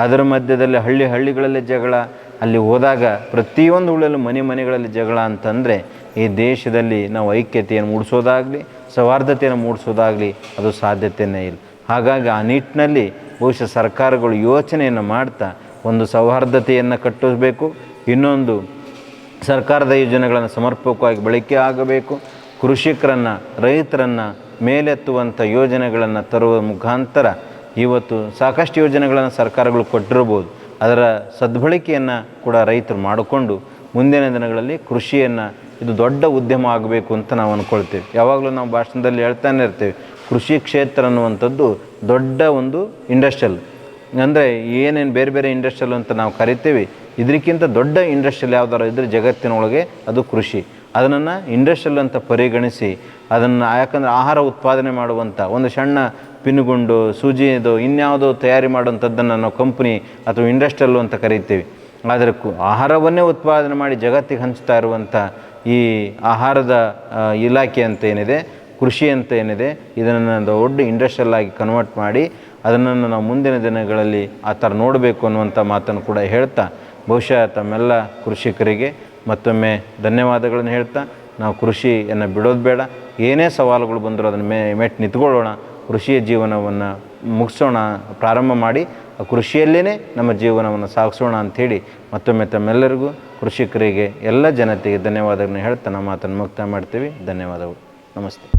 ಅದರ ಮಧ್ಯದಲ್ಲಿ ಹಳ್ಳಿ ಹಳ್ಳಿಗಳಲ್ಲಿ ಜಗಳ, ಅಲ್ಲಿ ಹೋದಾಗ ಪ್ರತಿಯೊಂದು ಊಳಲ್ಲೂ ಮನೆ ಮನೆಗಳಲ್ಲಿ ಜಗಳ ಅಂತಂದರೆ ಈ ದೇಶದಲ್ಲಿ ನಾವು ಐಕ್ಯತೆಯನ್ನು ಮೂಡಿಸೋದಾಗಲಿ, ಸೌಹಾರ್ದತೆಯನ್ನು ಮೂಡಿಸೋದಾಗಲಿ ಅದು ಸಾಧ್ಯತೆಯೇ ಇಲ್ಲ. ಹಾಗಾಗಿ ಆ ನಿಟ್ಟಿನಲ್ಲಿ ಬಹುಶಃ ಸರ್ಕಾರಗಳು ಯೋಚನೆಯನ್ನು ಮಾಡ್ತಾ ಒಂದು ಸೌಹಾರ್ದತೆಯನ್ನು ಕಟ್ಟಿಸಬೇಕು, ಇನ್ನೊಂದು ಸರ್ಕಾರದ ಯೋಜನೆಗಳನ್ನು ಸಮರ್ಪಕವಾಗಿ ಬಳಕೆ ಆಗಬೇಕು, ಕೃಷಿಕರನ್ನು, ರೈತರನ್ನು ಮೇಲೆತ್ತುವಂಥ ಯೋಜನೆಗಳನ್ನು ತರುವ ಮುಖಾಂತರ ಇವತ್ತು ಸಾಕಷ್ಟು ಯೋಜನೆಗಳನ್ನು ಸರ್ಕಾರಗಳು ಕೊಟ್ಟಿರ್ಬೋದು. ಅದರ ಸದ್ಬಳಕೆಯನ್ನು ಕೂಡ ರೈತರು ಮಾಡಿಕೊಂಡು ಮುಂದಿನ ದಿನಗಳಲ್ಲಿ ಕೃಷಿಯನ್ನು ಇದು ದೊಡ್ಡ ಉದ್ಯಮ ಆಗಬೇಕು ಅಂತ ನಾವು ಅಂದ್ಕೊಳ್ತೇವೆ ಯಾವಾಗಲೂ ನಾವು ಭಾಷಣದಲ್ಲಿ ಹೇಳ್ತಾನೆ ಇರ್ತೇವೆ, ಕೃಷಿ ಕ್ಷೇತ್ರ ಅನ್ನುವಂಥದ್ದು ದೊಡ್ಡ ಒಂದು ಇಂಡಸ್ಟ್ರಿಯಲ್ ಅಂದರೆ ಏನೇನು ಬೇರೆ ಬೇರೆ ಇಂಡಸ್ಟ್ರಿಯಲ್ ಅಂತ ನಾವು ಕರಿತೀವಿ ಇದಕ್ಕಿಂತ ದೊಡ್ಡ ಇಂಡಸ್ಟ್ರಿಯಲ್ ಯಾವ್ದಾರು ಇದ್ದರೆ ಜಗತ್ತಿನೊಳಗೆ ಅದು ಕೃಷಿ. ಅದನ್ನು ಇಂಡಸ್ಟ್ರಿಯಲ್ ಅಂತ ಪರಿಗಣಿಸಿ, ಅದನ್ನು ಯಾಕಂದರೆ ಆಹಾರ ಉತ್ಪಾದನೆ ಮಾಡುವಂಥ ಒಂದು ಸಣ್ಣ ಪಿನ್ಗುಂಡು ಸೂಜಿದು ಇನ್ಯಾವುದೋ ತಯಾರಿ ಮಾಡುವಂಥದ್ದನ್ನು ನಾವು ಕಂಪ್ನಿ ಅಥವಾ ಇಂಡಸ್ಟ್ರಿಯಲ್ಲು ಅಂತ ಕರಿತೀವಿ. ಆದರೆ ಕು ಆಹಾರವನ್ನೇ ಉತ್ಪಾದನೆ ಮಾಡಿ ಜಗತ್ತಿಗೆ ಹಂಚ್ತಾ ಇರುವಂಥ ಈ ಆಹಾರದ ಇಲಾಖೆ ಅಂತ ಏನಿದೆ, ಕೃಷಿ ಅಂತ ಏನಿದೆ, ಇದನ್ನು ದೊಡ್ಡ ಇಂಡಸ್ಟ್ರಿಯಲ್ ಆಗಿ ಕನ್ವರ್ಟ್ ಮಾಡಿ ಅದನ್ನು ನಾವು ಮುಂದಿನ ದಿನಗಳಲ್ಲಿ ಆ ಥರ ನೋಡಬೇಕು ಅನ್ನುವಂಥ ಮಾತನ್ನು ಕೂಡ ಹೇಳ್ತಾ, ಬಹುಶಃ ತಮ್ಮೆಲ್ಲ ಕೃಷಿಕರಿಗೆ ಮತ್ತೊಮ್ಮೆ ಧನ್ಯವಾದಗಳನ್ನು ಹೇಳ್ತಾ, ನಾವು ಕೃಷಿಯನ್ನು ಬಿಡೋದು ಬೇಡ, ಏನೇ ಸವಾಲುಗಳು ಬಂದರೂ ಅದನ್ನು ಮೇ ಮೆಟ್ಟು ನಿಂತ್ಕೊಳ್ಳೋಣ. ಕೃಷಿಯ ಜೀವನವನ್ನು ಮುಗಿಸೋಣ, ಪ್ರಾರಂಭ ಮಾಡಿ ಕೃಷಿಯಲ್ಲೇ ನಮ್ಮ ಜೀವನವನ್ನು ಸಾಗಿಸೋಣ ಅಂಥೇಳಿ ಮತ್ತೊಮ್ಮೆ ತಮ್ಮೆಲ್ಲರಿಗೂ ಕೃಷಿಕರಿಗೆ ಎಲ್ಲ ಜನತೆಗೆ ಧನ್ಯವಾದಗಳನ್ನು ಹೇಳ್ತಾ ನಮ್ಮ ಮಾತನ್ನು ಮುಕ್ತ ಮಾಡ್ತೀವಿ. ಧನ್ಯವಾದಗಳು. ನಮಸ್ತೆ.